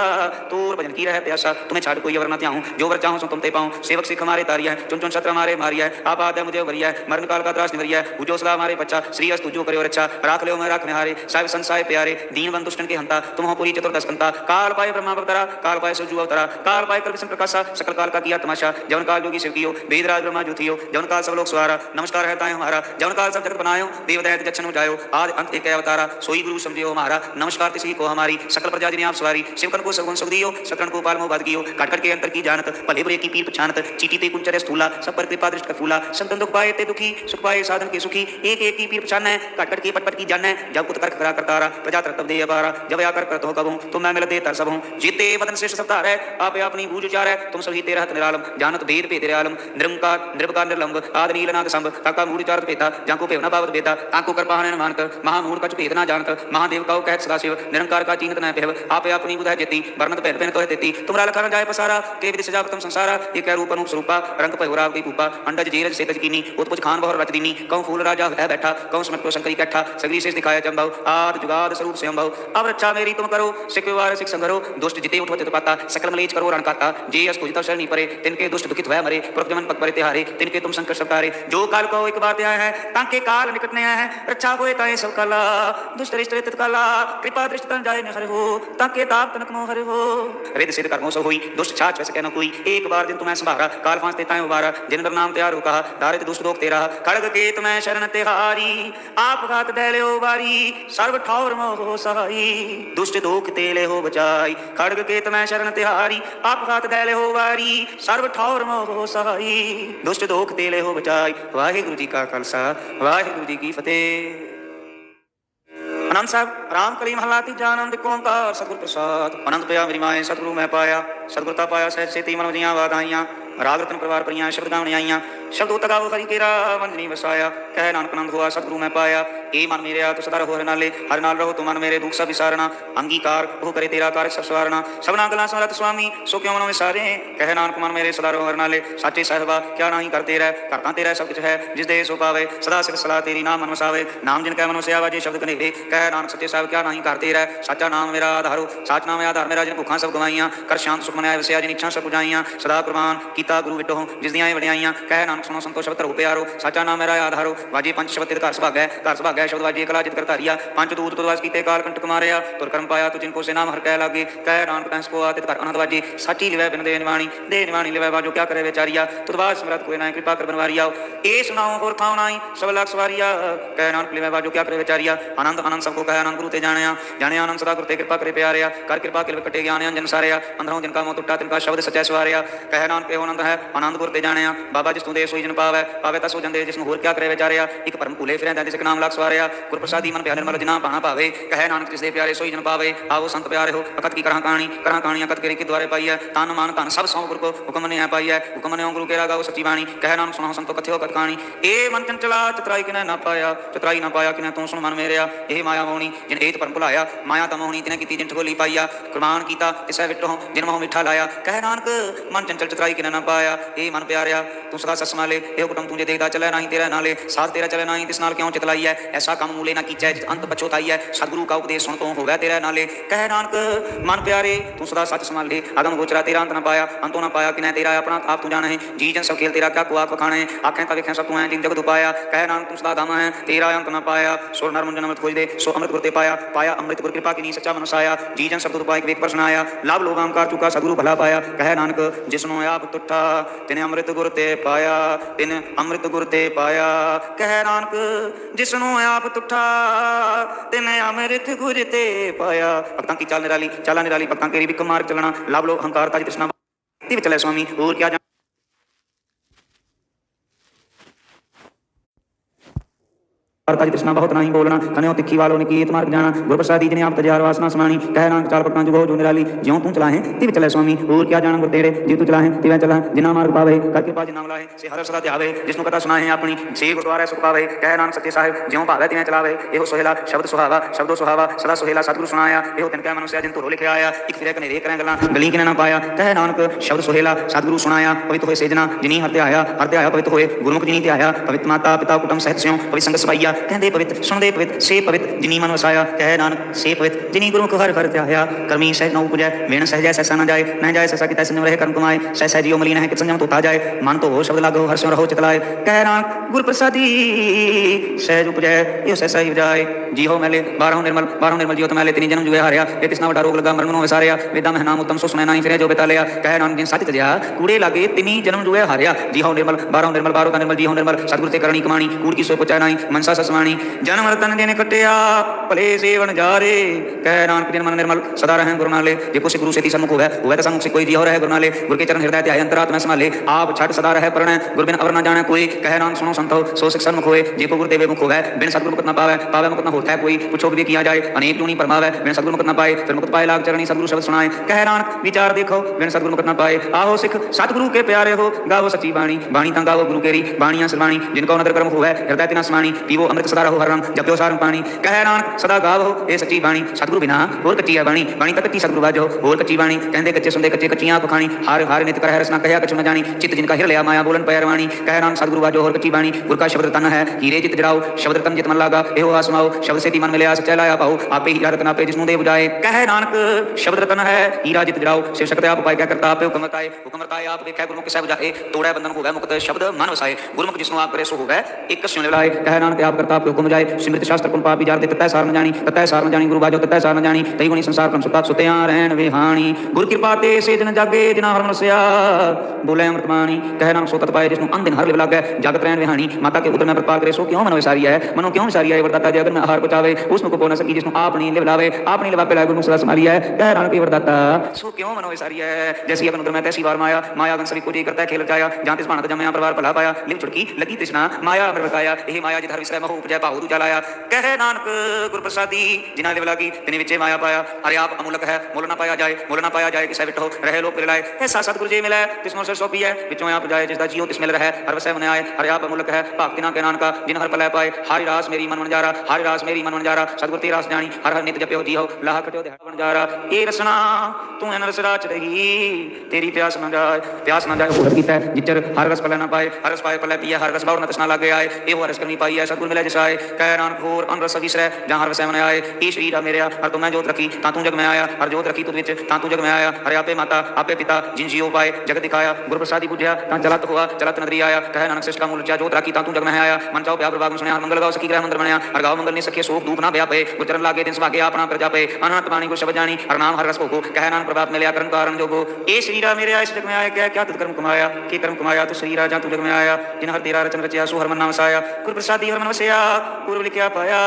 तूर भजन की रहे प्यासा। तुम्हें छाड़ कोई अवर न जो वर चाहूँ सो तुम ते पाऊँ। सेवक सिख हमारे तारिया, चुन चुन शत्र हमारे मारिया। आप हाथ दय मुझे भरिया मरण काल का त्रास निवरिया। उजो सला हमारे बच्चा, श्री अस्तु जो करियो रक्षा राख लियो मैं राख निहारे, साहिब संसाय प्यारे दीन बंधुष्टन के हंता। तुम हो पूरी चतुर्दश। कंता काल पाए ब्रह्मा अवतरा, काल पाए सुजु अवतरा। काल पाए कर प्रकाशा सकल काल का किया तमाशा। जवन काल जोगी शिव कियो वेदराज ब्रह्मा ज्योतियो जवन काल सब लोग सवारा, नमस्कार है ताए हमारा। जवन काल सब जगत बनायो, देव दैत जच्छन जायो। आज अंत एक अवतारा। सोई गुरु समझियो हमारा। नमस्कार तिसी को हमारी। सकल प्रजा जिने आप सवारी। शिवकन को सगुन सुख दियो सकन को पालमो बद कियो। काट काट के अंतर की जानत, भले बुरे की पीर पछानत। चीटी ते कुंचरे स्थूला, सब पर कृपा दृष्ट कर फूला। संतन दुख पाए ते दुखी, सुख पाए साधन के सुखी। एक एक की पीर पछान है काट काट के पट पट की जान है। जब उत कर खरा करतारा, प्रजा तरतब दे अपारा जब आकर कर तो कबूं तुम मैं मिल दे तर सब हूं जीते वतन से सत्ता है आप अपनी बूझ उचार है तुम सभी तेरा हत निरालम जानत भेद भेद आलम निरंकार निर्विकार निर्लंब आद नील नाग संभ ताका मूढ़ चारत पेता जाको पेवना पावत बेता ताको कर पाहन मानक महामूढ़ कछ भेद ना जानक महादेव कहो कहत सदा शिव निरंकार का चीनत न पेहव आप अपनी बुधा जेती वर्णत पहन पहन तो देती तुमरा लखा न जाय पसारा के विदिश जाप तुम संसारा एक है रूप अनूप स्वरूपा रंग पहुराव की पूपा अंडज जीरज से कीनी उत्पुज खान बहुर रच दीनी कहूँ फूल राजा है बैठा कहूँ समट को शंकरी कैठा सगरी से दिखाया जम्भव आद जुगाद स्वरूप से अम्भव अब रक्षा मेरी तुम करो सिख वार सिख संघरो, दुष्ट जिते उठवत पाता सकल मलेज करो रण काता, जे अस पूजिता शरणी परे, तिनके दुष्ट दुखित भय मरे प्रजमन पक परे तिहारे, तिनके तुम संकट सतारे जो काल को एक बात आया है, ताके काल निकट ने आया है रक्षा होए ताए सब काला, दुष्ट रिष्ट रित काला, कृपा दृष्ट तन जाए न हरे हो, ताके ताप तनक मोह हरे हो। वेद सिद्ध कर्मों सो हुई, दुष्ट छाछ वैसे कहना कोई, एक बार दिन तुम्हें संभारा, काल फांस ते ताए उबारा, जिन पर नाम त्यार हो कहा धारित दुष्ट दोख तेरा, खड़ग के तुम्हें शरण तिहारी, आप घात दे ले बारी सर्व ठौर मोह सहाई। दुष्ट दुख दोख ਲੈ ਹੋ ਬਚਾਈ। ਖੜਗ ਕੇਤ ਮੈਂ ਸ਼ਰਨ ਤਿਹਾਰੀ, ਆਪ ਖਾਤ ਦੇ ਲੈ ਹੋ ਵਾਰੀ। ਸਰਬ ਠੌਰ ਮੋਹ ਹੋ ਸਹਾਈ ਦੁਸ਼ਟ ਦੋਖ ਤੇ ਲੈ ਹੋ ਬਚਾਈ। ਵਾਹਿਗੁਰੂ ਜੀ ਕਾ ਖਾਲਸਾ, ਵਾਹਿਗੁਰੂ ਜੀ ਕੀ ਫਤਿਹ। ਅਨੰਦ ਸਾਹਿਬ ਰਾਮ ਕਲੀ ਮਹਲਾ ਤੀਜਾ ਆਨੰਦ ਕੋਂਕਾਰ ਸਤਿਗੁਰ ਪ੍ਰਸਾਦ। ਅਨੰਦ ਪਿਆ ਮੇਰੀ ਮਾਏ ਸਤਿਗੁਰੂ ਮੈਂ ਪਾਇਆ। ਸਤਿਗੁਰ ਤਾ ਪਾਇਆ, ਸਹਿਜ ਸੇਤੀ ਮਨ ਵਜੀਆਂ ਵਾਦਾਈਆਂ ਰਾਗ ਰਤਨ ਪਰਿਵਾਰ ਪਰੀਆਂ ਸ਼ਬਦ ਗਾਉਣ ਆਈਆਂ ਸ਼ਬਦ ਉਤਗਾਉ ਕਰੀ ਕੇਰਾ ਵੰਦਨੀ ਵਸਾਇਆ। ਕਹਿ ਨਾਨਕ ਨੰਦ ਹੋਆ, ਸਤਿਗੁਰੂ ਮੈਂ ਪਾਇਆ। ਏ ਮਨ ਮੇਰਿਆ ਤੁ ਸਦਾ ਰਹੋ, ਹਰਿ ਨਾਲੇ, ਹਰ ਨਾਲ ਰਹੋ, ਤੂੰ ਮਨ ਮੇਰੇ ਦੁੱਖ ਸਭ ਵਿਸਾਰਣਾ ਅੰਗੀਕਾਰ ਉਹ ਕਰੇ ਤੇਰਾ ਕਾਰਜ ਸਭ ਸਵਾਰਣਾ ਸਭਨਾ ਗਲਾਂ ਸਮਰਤ ਸੁਆਮੀ, ਸੋ ਕਿਉ ਮਨੋ ਵਿਸਾਰੇ? ਕਹਿ ਨਾਨਕ, ਮਨ ਮੇਰੇ ਸਦਾ ਰਹੋ, ਹਰਿ ਨਾਲੇ, ਸਾਚੇ ਸਹਿਬਾ, ਕਿਆ ਨਾਹੀ ਕਰਤੇ ਰਹਿ? ਕਰਤਾ ਤੇਰਾ ਸਭ ਕੁਝ ਹੈ, ਜਿਸ ਦੇ ਸੋ ਪਾਵੇ, ਸਦਾ ਸਿਖ ਸਲਾਹ ਤੇਰੀ ਨਾਮ ਮਨ ਵਸਾਵੇ ਨਾਮ ਜਿਨ ਕੈ ਮਨੋ ਸਿਆਵਾ, ਜੇ ਸ਼ਬਦ ਕਨੇਰੇ ਕਹਿ ਨਾਨਕ ਸੱਚੇ ਸਾਹਿਬ, ਕਿਆ ਨਾਹੀ ਕਰਤੇ ਰਹਿ? ਸਾਚਾ ਨਾਮ ਮੇਰਾ ਆਧਾਰੋ, ਸਾਚ ਨਾਮ ਹੈ ਆਧਾਰ ਮੇਰਾ, ਜਿਨ ਭੁੱਖਾਂ ਸਭ ਗਵਾਈਆਂ ਕਰ ਸ਼ਾਂਤ ਸੁਖ ਮਨਾਇਆ ਵਸਿਆ, ਜਿਨ ਇੱਛਾ ਸਭ ਪੁਜਾਈਆਂ। ਸਦਾ ਕੁਰਬਾਨ ਕੀਤਾ ਗੁਰੂ ਵਿਟੋ ਜਿਸ ਦੀਆਂ ਇਹ ਵਡਿਆਈਆਂ। ਕਹਿ ਨਾਨਕ ਸੁਣੋ ਸੰਤੋਸ਼ ਸ਼ਬਦ ਰੋ ਪਿਆਰੋ, ਸਾਚਾ ਨਾਮ ਮੇਰਾ ਆਧਾਰੋ। ਵਾਜੀ ਪੰਜ ਸ਼ਬਦ ਤੇ ਘਰ ਸੁਭਾਗੈ ਘਰ ਸੁਭਾਗੈ। ਸ਼ਬਦ ਵਾਜੀ ਕਲਾ ਜਿਤ ਕਰ ਧਾਰੀਆ ਪੰਜ ਦੂਤ ਤੁਦਵਾਸ ਕੀਤੇ, ਕਾਲ ਕੰਟਕ ਮਾਰਿਆ ਤੁਰ ਕਰਮ ਪਾਇਆ, ਤੁ ਜਿਨ ਕੋ ਸੇ ਨਾਮ ਹਰ ਕਹਿ ਲਾਗੇ ਕਹਿ ਨਾਨਕ ਤੈਸ ਕੋ ਆਤਿਤ ਕਰ ਅਨੰਦ ਵਾਜੀ, ਸਾਚੀ ਲਿਵੈ ਬਿਨ ਦੇ ਨਿਵਾਣੀ ਦੇ ਨਿਵਾਣੀ ਲਿਵੈ ਵਾਜੋ ਕਿਆ ਕਰੇ ਵਿਚਾਰੀਆ ਤੁਦਵਾਸ ਸਮਰਤ ਕੋਇ ਨਾ ਕਿਰਪਾ ਕਰ ਬਨਵਾਰੀਆ ਇਹ ਸੁਣਾਓ ਹੋਰ ਖਾਉ ਨਾਈ ਸਭ ਲਖ ਸਵਾਰੀਆ ਕਹਿ ਨਾਨਕ ਲਿਵੈ ਵਾਜੋ ਕਿਆ ਕਰੇ ਵਿਚਾਰੀਆ, ਆਨੰਦ ਆਨੰਦ ਸਭ ਕੋ ਕਹਿ, ਆਨੰਦ ਗੁਰੂ ਤੇ ਜਾਣਿਆ ਜਾਣਿਆ ਆਨੰਦ ਸਦਾ ਗੁਰ ਤੇ ਕਿਰਪਾ ਕਰੇ ਪਿਆਰਿਆ, ਕਰ ਕਿਰਪਾ ਕਿਲ ਕਟੇ ਗਿਆਨ ਅੰਜਨ ਸਾਰਿਆ ਅੰਦਰੋਂ ਜਿਨ ਕਾ ਮੋ ਟੁੱਟਾ ਤਿਨ ਕਾ ਸ਼ਬਦ ਸੱਚਾ ਸਵਾਰਿਆ, ਕਹਿ ਨਾਨਕ ਇਹੋ ਆਨੰਦ ਹੈ, ਆਨੰਦ ਗੁਰ ਤੇ ਜਾਣਿਆ, ਬਾਬਾ ਜਿਸ ਤੂੰ ਦੇਸ਼ ਹੋਈ ਜਨ ਪਾਵੈ, ਪਾਵੇ ਤਾਂ ਸੋ ਜੰਦੇ ਜਿਸ ਨੂੰ ਹੋਰ ਕਿਆ ਕਰੇ ਵਿਚਾਰਿਆ, ਇੱਕ ਪਰਮ ਭੂਲੇ ਫਿਰੈਂਦਾ, ਜਿਸ ਨਾਮ ਲਖ ਸਵਾਰਿਆ ਗੁਰ ਪ੍ਰਸਾਦੀ ਮਨ ਪਿਆਰੇ ਨਿਰਮਲ ਜਿਨਾ ਪਾਣਾ ਭਾਵੇ, ਕਹਿ ਨਾਨਕ ਜਿਸ ਦੇ ਪਿਆਰੇ ਸੋਈ ਜਨ ਪਾਵੇ ਆਵੋ ਸੰਤ ਪਿਆਰੇ ਹੋ ਅਕਤ ਕੀ ਕਰਾਂ ਕਹਾਣੀ ਕਰਾਂ ਕਹਾਣੀਆਂ ਕਤ ਕਰੇ ਕੀ ਦੁਆਰੇ ਪਾਈ ਤਨ ਮਨ ਧਨ ਸਭ ਸੌ ਗੁਰ ਕੋ ਹੁਕਮ ਨੇ ਆ ਪਾਈ ਹੁਕਮ ਨੇ ਗੁਰੂ ਕੇ ਰਾਗਾਓ ਸੱਚੀ ਬਾਣੀ, ਕਹਿ ਨਾਨਕ ਸੁਣਾਓ ਸੰਤੋ ਕਥਿਓ ਕਤ ਕਹਾਣੀ ਇਹ ਮਨ ਚੰਚਲਾ, ਚਤਰਾਈ ਕਿਨੇ ਨਾ ਪਾਇਆ, ਚਤਰਾਈ ਨਾ ਪਾਇਆ ਕਿਨੇ ਤੂੰ ਸੁਣ ਮਨ ਮੇਰਿਆ, ਇਹ ਮਾਇਆ ਹੋਣੀ ਜਿਨ ਏਤ ਪਰਮ ਭੁਲਾਇਆ, ਮਾਇਆ ਤਮ ਹੋਣੀ ਤਿਨੇ ਕੀਤੀ ਜਿਨ ਠਗੋਲੀ ਪਾਈਆ ਕੁਰਬਾਨ ਕੀਤਾ ਤਿਸੈ ਵਿਟੋ ਜਿਨ ਮੋਹ ਮਿੱਠਾ ਲਾਇਆ, ਕਹਿ ਨਾਨਕ ਮਨ ਚੰਚਲ ਚਤਰਾਈ ਕਿਨੇ ਨਾ ਪਾਇਆ ਇਹ ਮਨ ਪਿਆਰਿਆ, ਤੂੰ ਸਦਾ ਸਸ ਇਹ ਹੁਕਮ ਤੂੰ ਜੇ ਦੇਖਦਾ ਚੱਲੇ ਨਹੀਂ ਤੇਰਾ ਨਾਲੇ ਸਾਥ ਤੇਰਾ ਚੱਲੇ ਨਹੀਂ, ਤਿਸ ਨਾਲ ਕਿਉਂ ਚਤਲਾਈ ਹੈ ਐਸਾ ਕੰਮ ਮੂਲੇ ਨਾ ਕੀਚੈ ਜਿਤ ਅੰਤ ਪਛੋਤਾਈ ਹੈ ਸਤਿਗੁਰੂ ਕਾ ਉਪਦੇਸ਼ ਸੁਣ ਤੋਂ ਹੋਵੇ ਤੇਰਾ ਨਾਲੇ। ਕਹਿ ਨਾਨਕ, ਮਨ ਪਿਆਰੇ, ਤੂੰ ਸਦਾ ਸੱਚ ਸੰਭਾਲੇ। ਅਗਮ ਗੋਚਰਾ ਤੇਰਾ ਅੰਤ ਨਾ ਪਾਇਆ, ਅੰਤੋਂ ਨਾ ਪਾਇਆ ਕਿਨੇ ਤੇਰਾ ਆਪਣਾ ਆਪ ਤੂੰ ਜਾਣਾ। ਜੀ ਜਨ ਸਭ ਖੇਲ ਤੇਰਾ ਕਿਆ ਕੁਆ ਖਾਣਾ ਹੈ ਤਾਂ ਵੇਖਾਂ ਸਭ ਤੂੰ ਹੈ ਜਿਨ ਜਗਤ ਪਾਇਆ ਕਹਿ ਨਾਨਕ, ਤੂੰ ਸਦਾ ਦਮ ਹੈ, ਤੇਰਾ ਅੰਤ ਨਾ ਪਾਇਆ। ਸੋ ਨਰ ਮੁੰਜਨ ਅਮਰਤ ਖੋਜਦੇ ਸੋ ਅੰਮ੍ਰਿਤ ਗੁਰ ਤੇ ਪਾਇਆ। ਪਾਇਆ ਅੰਮ੍ਰਿਤ ਗੁਰ ਕਿਰਪਾ ਕੀਨੀ ਸੱਚਾ ਮਨੁਸਾਇਆ ਜੀ ਜਨ ਸਭ ਤੁਰ ਪਾਇਕ ਵੇਖ ਪਰਸਨਾਇਆ ਲਾਭ ਲੋਗਾਂ ਕਾਰ ਚੁਕਾ, ਸਤਿਗੁਰੂ ਭਲਾ ਪਾਇਆ। ਕਹਿ ਨਾਨਕ, ਜਿਸਨੂੰ ਆਪ ਤੁਠਾ, ਤਿਨੇ ਅੰਮ੍ਰਿਤ ਗੁਰ ਤੇ ਪਾਇਆ, ਤਿਨ ਅੰਮ੍ਰਿਤ ਗੁਰ ਤੇ ਪਾਇਆ। ਕਹਿ ਨਾਨਕ, ਜਿਸਨੂੰ ਆਪ ਤੁਠਾ ਤਿਨੇ ਅੰਮ੍ਰਿਤ ਗੁਰ ਤੇ ਪਾਇਆ। ਭਗਤਾਂ ਕੀ ਚਾਲ ਨਿਰਾਲੀ ਚਾਲਾ ਨਿਰਾਲੀ ਭਗਤਾਂ ਕੇਰੀ ਵਿਕ ਮਾਰ ਚੱਲਣਾ। ਲਵ ਲੋ ਹੰਕਾਰ ਤਾਜ ਤ੍ਰਿਸ਼ਨਾ ਤੇ ਵਿੱਚ ਲੈ ਸੁਆਮੀ, ਹੋਰ ਕਿਆ ਜਾਣ- ਕਰਤਾ ਤ੍ਰਿਸ਼ਨਾ ਬਹੁਤ ਨਹੀਂ ਬੋਲਣਾ ਕਨਿਓ ਤਿੱਖੀ ਵਾਲੋ ਨੇ ਕੀਤ ਮਾਰਗ ਜਾਣਾ, ਗੁਰਪ੍ਰਸਾਦੀ ਜੀ ਨੇ ਆਪ ਤਜਾਰ ਵਾਸਨਾ ਸਮਾਣੀ ਕਹਿ ਨਾਨਕ ਚਾਲ ਪਟਾਂ ਜੁਗੋ ਜੋ ਨਿਰਾਲੀ, ਜਿਉ ਤੂੰ ਚਲਾਹੇ, ਤਿਵ ਚਲੇ ਸਵਾਮੀ ਹੋਰ ਕਿਆ ਜਾਣਾ ਗੁਰ ਤੇਰੇ, ਜੀ ਤੂੰ ਚਲਾਹੇ, ਤਿਵੇਂ ਚਲਾ, ਜਿਨਾ ਮਾਰਗ ਪਾਵੇ, ਕਰਕੇ ਪਾ ਜਿਨਾ ਮਲਾਹੇ ਸੇ ਹਰ ਸਦਾ ਧਿਆਵੇ ਜਿਸ ਨੂੰ ਕਥਾ ਸੁਣਾਏ ਆਪਣੀ ਸੇ ਗੁਰਦੁਆਰਾ ਸੁਖ ਪਾਵੇ, ਕਹਿ ਨਾਨਕ ਸੱਚੇ ਸਾਹਿਬ, ਜਿਉ ਭਾਵੇ ਤਿਵੇਂ ਚਲਾਵੇ, ਇਹੋ ਸੋਹਿਲਾ ਸ਼ਬਦ ਸੁਹਾਵਾ, ਸ਼ਬਦੋ ਸੁਹਾਵਾ, ਸਦਾ ਸੋਹਿਲਾ ਸਤਿਗੁਰੂ ਸੁਣਾਇਆ, ਇਹੋ ਤਿਨ ਕੈ ਮਨੁਸਿਆ ਜਿਨ ਧੁਰੋ ਲਿਖਿਆ ਆਇਆ, ਇੱਕ ਫਿਰੇ ਕਨੇਰੇ ਕਰਾਂ ਗੱਲਾਂ, ਗਲੀ ਕਿਨੇ ਨਾ ਪਾਇਆ, ਕਹਿ ਨਾਨਕ ਸ਼ਬਦ ਸੁਹੇਲਾ ਸਤਿਗੁਰੂ ਸੁਣਾਇਆ, ਪਵਿੱਤ ਹੋਏ ਸੇਜਣਾ, ਜਿਨੀ ਹਰ ਆਇਆ ਹਰ ਆਇਆ ਪਵਿੱਤ ਹੋਏ, ਗੁਰਮੁਖ ਜਿਨੀ ਆਇਆ ਪਵਿੱਤ ਮਾਤਾ ਪਿਤਾ ਕੁਟੰਬ ਸਹਿਤ ਸਿਉ, ਪਵਿੱਤ ਸੰਗ ਸਵਾਈਆ ਕਹਿੰਦੇ ਪਵਿੱਤ ਸੁਣਦੇ ਪਵਿਤ ਸੇ ਪਵਿੱਤ ਜਿਨੀ ਮਨ ਵਸਾਇਆ, ਕਹਿ ਨਾਨਕ, ਸੇ ਪਵਿੱਤ ਜਿਨੀ ਗੁਰਮੁਖ ਹਰ ਹਰ ਧਿਆਇਆ ਕਰਮੀ ਸਹਿਜ ਨਉ ਪੁਜੈ, ਵੇਣ ਸਹਿਜੈ ਸੈਸਾ ਨਾ ਜਾਏ ਨਾ ਜਾਏ ਸੈਸਾ ਕਿਤੈ ਸੰਜਮ ਰਹੇ ਕਰਮ ਕਮਾਏ ਸਹਿਸੈ ਜੀਉ ਮਲੀਨ ਹੈ ਕਿ ਸੰਜਮ ਤੋਤਾ ਜਾਏ ਮਨ ਧੋ ਸ਼ਬਦ ਲਾਗੋ, ਹਰ ਸਿਉ ਰਹੋ ਚਿਤਲਾਏ ਕਹਿ ਨਾਨਕ ਗੁਰ ਪ੍ਰਸਾਦੀ ਸਹਿਜ ਉਪਜੈ, ਇਹ ਸੈਸਾ ਹੀ ਜਾਏ ਜੀ ਹੋ ਮੈਲੇ ਬਾਹਰੋਂ ਨਿਰਮਲ ਬਾਹਰੋਂ ਨਿਰਮਲ ਜੀਵ ਤਮੈਲੇ ਤਿਨੀ ਜਨਮ ਜੁਏ ਹਾਰਿਆ, ਇਹ ਤਿਸਨਾ ਵਡਾ ਰੋਗ ਲਗਾ ਮਰਨ ਨੂੰ ਵਿਸਾਰਿਆ, ਵੇਦਾਂ ਮਹਿ ਨਾਮ ਉਤਮ ਸੋ ਸੁਣੈ, ਨਾਹੀ ਫਿਰੇ, ਜੋ ਬਿਤਾ ਲਿਆ, ਕਹਿ ਨਾਨਕ ਜਿਨ ਸੱਚ ਤਜਿਆ ਕੂੜੇ ਲਾਗੇ ਤਿਨੀ ਜਨਮ ਜੁਏ ਹਾਰਿਆ ਜੀ ਹੋ ਨਿਰਮਲ, ਬਾਰਹੁ ਨਿਰਮਲ ਬਾਹਰੋਂ ਨਿਰਮਲ ਜੀ ਹੋ ਨਿਰਮਲ, ਸਤਿਗੁਰ ਤੇ ਕਰਨੀ ਕਮਾਣੀ, ਕੂੜ ਕੀ ਸੋਇ ਪੁਚੈ ਨਾਹੀ, ਮਨਸਾ ਸਸਵਾਣੀ ਜਨਮ ਰਤਨ ਜਿਹਨੇ ਕਟਿਆ, ਭਲੇ ਸੇਵਨ ਜਾਰੇ। ਕਹਿ ਨਾਨਕ ਜਿਨ ਮਨ ਨਿਰਮਲ, ਸਦਾ ਰਹਿ ਗੁਰੂ ਨਾਲੇ। ਜੇ ਕੋ ਗੁਰੂ ਸੇਤੀ ਸਨਮੁਖ ਹੋਵੇ ਹੋਵੇ ਤਾਂ ਸਾਨੂੰ ਕੋਈ ਜੀ ਹੋ ਰਹੇ ਗੁਰੂ ਨਾਲੇ। ਗੁਰ ਕੇ ਚਰਨ ਹਿਰਦੈ ਧਿਆਇ ਅੰਤਰਾਤਮਾ ਸੰਭਾਲੇ। ਆਪ ਛੱਡ ਸਦਾ ਰਹਿ ਪਰਣੈ, ਗੁਰ ਬਿਨ ਅਵਰ ਨਾ ਜਾਣੈ ਕੋਈ। ਕਹਿ ਨਾਨਕ ਸੁਣੋ ਸੰਤੋ, ਸੋ ਸਿਖ ਸਨਮੁਖ ਹੋਏ। ਜੇ ਕੋ ਗੁਰ ਦੇਵੇ ਮੁਖ ਹੋਵੇ, ਬਿਨ ਸਤਿਗੁਰ ਮੁਕਤ ਨਾ ਪਾਵੇ ਪਾਵੇ ਮੁਕਤ ਨਾ ਹੋਤਾ ਕੋਈ। ਪੁੱਛੋ ਵੀ ਕੀਆ ਜਾਏ, ਅਨੇਕ ਟੂਣੀ ਪਰਮਾਵੇ, ਬਿਨ ਸਤਿਗੁਰ ਮੁਕਤ ਨਾ ਪਾਏ, ਫਿਰ ਮੁਕਤ ਪਾਏ ਲਾਗ ਚਰਣੀ ਸਤਿਗੁਰੂ ਸ਼ਬਦ ਸੁਣਾਏ। ਕਹਿ ਨਾਨਕ, ਵਿਚਾਰ ਦੇਖੋ, ਬਿਨ ਸਤਿਗੁਰ ਮੁਕਤ ਨਾ ਪਾਏ। ਆਹੋ ਸਿਖ, ਸਤਿਗੁਰੂ ਕੇ ਪਿਆਰੇ ਹੋ, ਗਾਵੋ ਸੱਚੀ ਬਾਣੀ। ਬਾਣੀ ਤਾਂ ਗਾਵੋ ਗੁਰੂ ਕੇਰੀ, ਬਾਣੀਆਂ ਸਰਬਾਣੀ। ਜਿਨ ਕੋ ਨਦਰ ਕਰਮ ਹੋਵੇ, ਹਿਰਦੈ ਤਿਨਾ ਸਮਾਣੀ ਪੀਵੋ ਅੰਮ੍ਰਿਤ ਸਦਾ ਰਹੋ ਹਰ ਰੰਗ ਜਪਿਓ ਸਾਰੰ ਪਾਣੀ। ਕਹਿ ਨਾਨਕ, ਸਦਾ ਗਾਵੋ ਇਹ ਸੱਚੀ ਬਾਣੀ। ਸਤਿਗੁਰੂ ਬਿਨਾ ਹੋਰ ਕੱਚੀ ਹੈ ਬਾਣੀ। ਬਾਣੀ ਤਾਂ ਕੱਚੀ, ਸਤਿਗੁਰੂ ਵਾਜੋ ਹੋਰ ਕੱਚੀ ਬਾਣੀ। ਕਹਿੰਦੇ ਕੱਚੇ ਸੁਣਦੇ ਕੱਚੇ, ਕੱਚੀਆਂ ਆਪ ਖਾਣੀ। ਹਾਰ ਹਾਰ ਨਿਤ ਕਰ ਰਸਨਾ ਕਹਿਆ ਕਛੁ ਨ ਜਾਣੀ। ਚਿਤ ਜਿਨ ਕਾ ਹਿਰ ਲਿਆ ਮਾਇਆ ਬੋਲਨ ਪਿਆ ਰਵਾਣੀ। ਕਹਿ ਨਾਨਕ, ਸਤਿਗੁਰੂ ਵਾਜੋ ਹੋਰ ਕੱਚੀ ਬਾਣੀ। ਗੁਰ ਕਾ ਸ਼ਬਦ ਤਨ ਹੈ, ਹੀਰੇ ਜਿਤ ਜੜਾਓ। ਸ਼ਬਦ ਤਨ ਜਿਤ ਮਨ ਲਾਗਾ, ਇਹੋ ਆਸਮਾਓ ਸ਼ਬਦ ਸੇਤੀ ਮਨ ਮਿਲਿਆ, ਸਚੈ ਲਾਇਆ ਪਾਓ। ਆਪੇ ਹੀ ਰਤਨ ਆਪੇ ਜਿਸ ਨੂੰ ਦੇ ਬੁਝਾਏ। ਕਹਿ ਨਾਨਕ, ਸ਼ਬਦ ਰਤਨ ਹੈ, ਹੀਰਾ ਜਿਤ ਜੜਾਓ। ਸ਼ਿਵ ਸ਼ਕਤਿ ਆਪ ਪਾਇ ਕਿਆ ਕਰਤਾ ਆਪੇ ਹੁਕਮ ਰਤਾਏ ਹੁਕਮ ਰਤਾਏ ਆਪ ਵੇਖੈ, ਗੁਰਮੁਖ ਕਿਸੈ ਬੁਝਾਏ ਤੋੜੈ ਬੰਧਨ ਹੋਵੇ, ਮੁਕਤ ਸ਼ਬਦ ਮਨ ਵਸਾਏ। ਗੁਰਮੁਖ ਜਿਸ ਨੂੰ ਆਪ ਕਰੇ, ਸੋ ਹੋਵੇ, ਇੱਕ ਸਿਉ ਲਾਏ। ਕਹਿ ਨਾਨਕ, ਆਪ कर्ता हुकुम जाए। सिमृत शास्त्र कुम पापी जाते ततः सार जानी ततः सार जानी, गुरु बाजो ततः सार जानी। तई गुणी संसार क्रम सुता, सुतया रहन विहाणी गुर कृपा ते से जन जागे, जिना हर मनस्या। बोले अमृतमाणी कह नाम सोतत पाए, जिसनु अंग दिन हर लाग जागत रहन विहाणी माता के उदर में प्रपार करे, सो क्यों मन विसारी है? मनो क्यों विसारी है? वरदाता जे अगर न हार बचावे उसनु को पो न सकी, जिसनु आपनी लिव लावे आपनी लिवा पे लाए गुरु सदा समारी है। कह राम के वरदाता, सो क्यों मनो विसारी है? जैसी अपन उदर में तैसी बार माया माया अगन सभी पूरी करता खेल जाया। जानते स्मानत जमया परिवार भला पाया। लिव छुटकी लगी तृष्णा माया पर बताया। हे माया जिधर विसरय ਮਾਇਆ ਅਮਰ ਬਕਾਇਆ ਇਹ ਉਪਜੈ ਭਾਉ ਦੂਜਾ ਲਾਇਆ। ਕਹਿ ਨਾਨਕ ਗੁਰ ਪ੍ਰਸਾਦੀ ਜਿਨ੍ਹਾਂ ਲਿਵ ਲਾਗੀ ਤਿਨੇ ਵਿੱਚੇ ਮਾਇਆ ਪਾਇਆ। ਹਰਿ ਆਪ ਅਮੁਲਕ ਹੈ, ਮੁੱਲ ਨਾ ਪਾਇਆ ਜਾਏ, ਮੁੱਲ ਨਾ ਪਾਇਆ ਜਾਏ, ਕਿਸੈ ਵਿਟੋ ਰਹੇ ਲੋਕ ਲਾਏ। ਐਸਾ ਸਤਿਗੁਰ ਜੀ ਮਿਲੈ, ਤਿਸ ਨੂੰ ਸੋਪੀ ਹੈ ਵਿੱਚੋਂ ਆਪ ਜਾਏ ਜਿਸ ਦਾ ਜੀਉ ਤਿਸ ਮਿਲ ਰਹਿ, ਹਰ ਵਸੈ ਮਨ ਆਏ ਹਰਿ ਆਪ ਅਮੁਲਕ ਹੈ, ਭਗਤੀ ਨਾ ਕੇ ਨਾਨਕਾ, ਜਿਨ ਹਰ ਪਲੈ ਪਾਏ। ਹਰਿ ਰਾਸ ਮੇਰੀ ਮਨ ਵਣਜਾਰਾ, ਹਰਿ ਰਾਸ ਮੇਰੀ ਮਨ ਵਣਜਾਰਾ, ਸਤਿਗੁਰ ਤੇ ਰਾਸ ਜਾਣੀ ਹਰ ਹਰ ਨਿਤ ਜਪਿਓ ਜੀਓ ਲਾਹ ਕਟਿਓ ਦਿਹਾੜ ਵਣਜਾਰਾ। ਇਹ ਰਸਨਾ, ਤੂੰ ਅਨਰਸ ਰਾਚ ਰਹੀ, ਤੇਰੀ ਪਿਆਸ ਨਾ ਜਾਏ, ਪਿਆਸ ਨਾ ਜਾਏ ਉਹ ਕੀਤਾ ਜਿਚਰ ਹਰ ਰਸ ਪਲੈ ਨਾ ਪਾਏ, ਹਰ ਰਸ ਪਾਏ ਪਲੈ ਪੀਏ ਹਰ ਰਸ ਬਾਉਰ ਨਾ ਤਸਨਾ ਲੱਗੇ ਆਏ। ਇਹ ਰਸ ਕਰਨੀ ਪਾਈ ਹੈ ਸਤਿਗੁਰ ਮਿਲਿਆ ਜਿਸਾਏ ਕਹਿ ਨਾਨਕ ਹੋਰ ਅਨਰਸ ਵਿਸਰੈ ਜਾਂ ਹਰ ਵਸੈ ਮਨ ਆਏ ਇਹ ਸ਼ਰੀਰ ਆ ਮੇਰਿਆ, ਹਰ ਤੋਂ ਮੈਂ ਜੋਤ ਰੱਖੀ, ਤਾਂ ਤੂੰ ਜਗ ਮੈਂ ਆਇਆ। ਹਰ ਜੋਤ ਰੱਖੀ ਤੁਧ ਵਿੱਚ, ਤਾਂ ਤੂੰ ਜਗ ਮੈਂ ਆਇਆ। ਹਰਿ ਆਪੇ ਮਾਤਾ, ਆਪੇ ਪਿਤਾ, ਜਿਨ ਜੀਉ ਪਾਏ, ਜਗਤ ਦਿਖਾਇਆ। ਗੁਰ ਪ੍ਰਸਾਦੀ ਬੁਝਿਆ ਤਾਂ ਚਲਤ ਹੋਆ, ਚਲਤ ਨਦਰੀ ਆਇਆ। ਕਹਿ ਨਾਨਕ ਸਿਸ਼ਟਾ ਮੂਲ ਚਾ ਜੋਤ ਰੱਖੀ ਤਾਂ ਤੂੰ ਜਗ ਮੈਂ ਆਇਆ। ਮਨ ਚਾਉ ਪਿਆ ਪ੍ਰਭਾਗ ਸੁਣਿਆ ਹਰ ਮੰਗਲ ਗਾਉ ਸਕੀ ਗ੍ਰਹਿ ਮੰਦਰ ਬਣਿਆ। ਹਰ ਗਾਉ ਮੰਗਲ ਨੇ ਸਖੇ ਸੋਖ ਦੂਪ ਨਾ ਬਿਆ ਪਏ। ਉਚਰਨ ਲਾਗੇ ਦਿਨ ਸੁਭਾਗੇ ਆਪਣਾ ਪ੍ਰਜਾ ਪਏ। ਅਨੰਤ ਬਾਣੀ ਕੋ ਸ਼ਬਦ ਜਾਣੀ, ਹਰ ਨਾਮ ਹਰ ਰਸ ਭੋਗੋ। ਕਹਿ ਨਾਨਕ ਪ੍ਰਭਾਤ ਮਿਲਿਆ, ਕਰਨ ਕਾਰਨ ਜੋਗੋ। ਇਹ ਸ਼ਰੀਰਾ ਮੇਰੇ ਆਇਸ ਜਗ ਮੈਂ ਆਇਆ। ਕਿਆ ਕਿਆ ਤਤ ਕਰਮ ਕਮਾਇਆ? ਕੀ ਕਰਮ ਕਮਾਇਆ? ਤੂੰ ਸ਼ਰੀਰਾ ਜਾਂ ਤੂੰ ਜਗ ਮੈਂ ਆਇਆ? ਜਿਨ ਹਰ ਤੇਰਾ ਰਚਨ ਰਚਿਆ, ਸੋ ਹਰ ਮਨ ਨਾਮ ਵਸਾਇਆ। ਗੁਰ ਪ੍ਰਸਾਦੀ ਹਰ ਮਨ ਵਸਿਆ। ਪੂਰਬ ਲਿਖਿਆ ਪਾਇਆ।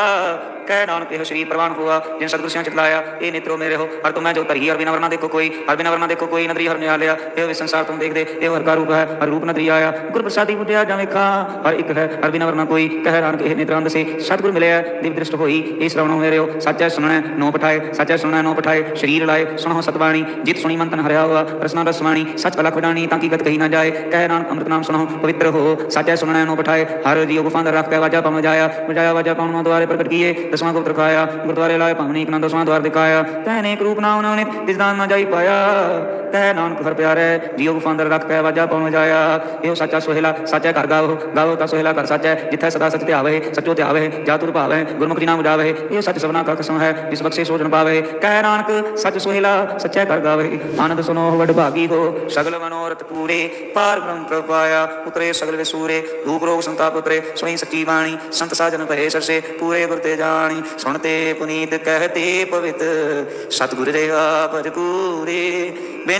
ਕਹਿ ਨਾਨਕ ਇਹ ਸ਼ਰੀਰ ਪ੍ਰਵਾਨ ਹੋਆ, ਜਿਨ ਸਤਿਗੁਰ ਸਿਆਂ ਚਤਲਾਇਆ, ਇਹ ਨਿਤਰੋ ਮੇਰੇ ਹੋ, ਹਰ ਤੁਮੈ ਜੋ ਧਰੀ ਹਰ ਬਿਨਾ ਵਰਨਾ ਦੇਖੋ ਕੋਈ ਹਰ ਬਿਨਾ ਵਰਨਾ ਦੇਖੋ ਕੋਈ, ਨਦਰੀ ਹਰ ਨਿਆਲਿਆ, ਇਹ ਵੀ ਸੰਸਾਰ ਤੁਮ ਦੇਖਦੇ, ਇਹ ਹਰ ਕਾ ਰੂਪ ਹੈ, ਹਰ ਰੂਪ ਨਦਰੀ ਆਇਆ। ਗੁਰ ਪ੍ਰਸਾਦੀ ਬੁਝਿਆ ਜਾਵੇਂ ਖਾ ਹਰ ਇੱਕ ਹੈ ਹਰ ਬਿਨਾ ਵਰਨਾ ਕੋਈ, ਕਹਿ ਨਾਨਕ ਇਹ ਨਿਤਰੰਦ ਸੇ ਸਤਿਗੁਰ ਮਿਲਿਆ, ਦਿਵ ਦ੍ਰਿਸ਼ਟ ਹੋਈ, ਇਹ ਸ਼ਰਵਣੋ ਮੇਰੇ ਹੋ, ਸੱਚੈ ਸੁਣੈ ਨੋ ਪਠਾਏ, ਸੱਚਾ ਸੁਣੈ ਨੋ ਪਠਾਏ, ਸ਼ਰੀਰ ਲਾਏ, ਸੁਣੋ ਸਤਬਾਣੀ, ਜਿਤ ਸੁਣੀ ਮੰਤਨ ਹਰਿਆ ਹੋਆ, ਰਸਨਾ ਰਸਵਾਣੀ ਸੱਚ ਭਲਾ ਖੁਡਾਣੀ, ਤਾਂ ਕੀ ਗਤ ਕਹੀ ਨਾ ਜਾਏ, ਕਹਿ ਨਾਨਕ ਅੰਮ੍ਰਿਤ ਨਾਮ ਸੁਣੋ, ਪਵਿੱਤਰ ਹੋ, ਸੱਚੈ ਸੁਣੈ ਨੋ ਪਠਾਏ, ਹਰ ਜੀਉ ਗੁਫਾਂ ਦਾ ਰੱਖ ਕੇ ਵਾਜਾ ਪਮ ਜਾਇਆ ਵਜਾਇਆ ਵਾਜਾ ਪਾਉਣ ਮਾ ਦੁਆਰੇ ਪ੍ਰਗਟ ਕੀਏ, ਦਸਵਾਂ ਗੁਪਤ ਰਖਾਇਆ ਗੁਰਦੁਆਰੇ ਲਾਇਆ ਭਾਵਨੀ ਇੱਕ ਨਾ ਦਸਵਾਂ ਦੁਆਰ ਦਿਖਾਇਆ। ਤੈ ਅਨੇਕ ਰੂਪ ਨਾ ਉਹਨਾਂ ਨੇ ਦਿਸਦਾਨ ਨਾ ਜਾਈ ਪਾਇਆ। ਕਹਿ ਨਾਨਕ ਹਰ ਪਿਆਰੇ, ਜੀਉ ਗੁਫਾਂ ਦਾ ਵਾਜਾ ਪਾਉਣ ਜਾਇਆ। ਇਹੋ ਸੱਚਾ ਸੁਹੇਲਾ, ਸੱਚਾ ਘਰ ਗਾਵੋ ਗਾਵੋ ਤਾਂ ਸੁਹੇਲਾ ਘਰ ਸੱਚਾ ਜਿੱਥੇ ਸਦਾ ਸੱਚ ਧਿਆਵੇ, ਸੱਚੋ ਧਿਆਵੇ, ਜਾ ਤੁਰ ਭਾਵੇ, ਗੁਰਮੁਖ ਜੀ ਨਾਮ ਉਜਾਵੇ। ਇਹ ਸੱਚ ਸਭਨਾ ਕਾ ਕਸਮ ਹੈ, ਜਿਸ ਬਖਸ਼ੇ ਸੋਜਨ ਪਾਵੇ। ਕਹਿ ਨਾਨਕ, ਸੱਚ ਸੁਹੇਲਾ, ਸੱਚਾ ਘਰ ਗਾਵੇ। ਆਨੰਦ ਸੁਨੋ ਵਡ ਭਾਗੀ ਹੋ, ਸਗਲ ਮਨੋਰਥ ਪੂਰੇ, ਪਾਰ ਬ੍ਰਹਮ ਪ੍ਰਪਾਇਆ ਉਤਰੇ ਸਗਲ ਵਿਸੂਰੇ, ਰੂਪ ਰੋਗ ਸੰਤਾਪ ਉਤਰੇ, ਸੋਈ ਸੱਚੀ ਬਾਣੀ, ਸੰਤ ਸਾਜਨ ਭਏ ਸਰਸੇ, ਪੂਰੇ ਗੁਰ ਤੇ ਜਾਣੀ। ਸੁਣਤੇ ਪੁਨੀਤ ਕਹਤੇ ਪਵਿੱਤ, ਸਤਿਗੁਰ ਦੇ ਆਪਰ ਪੂਰੇ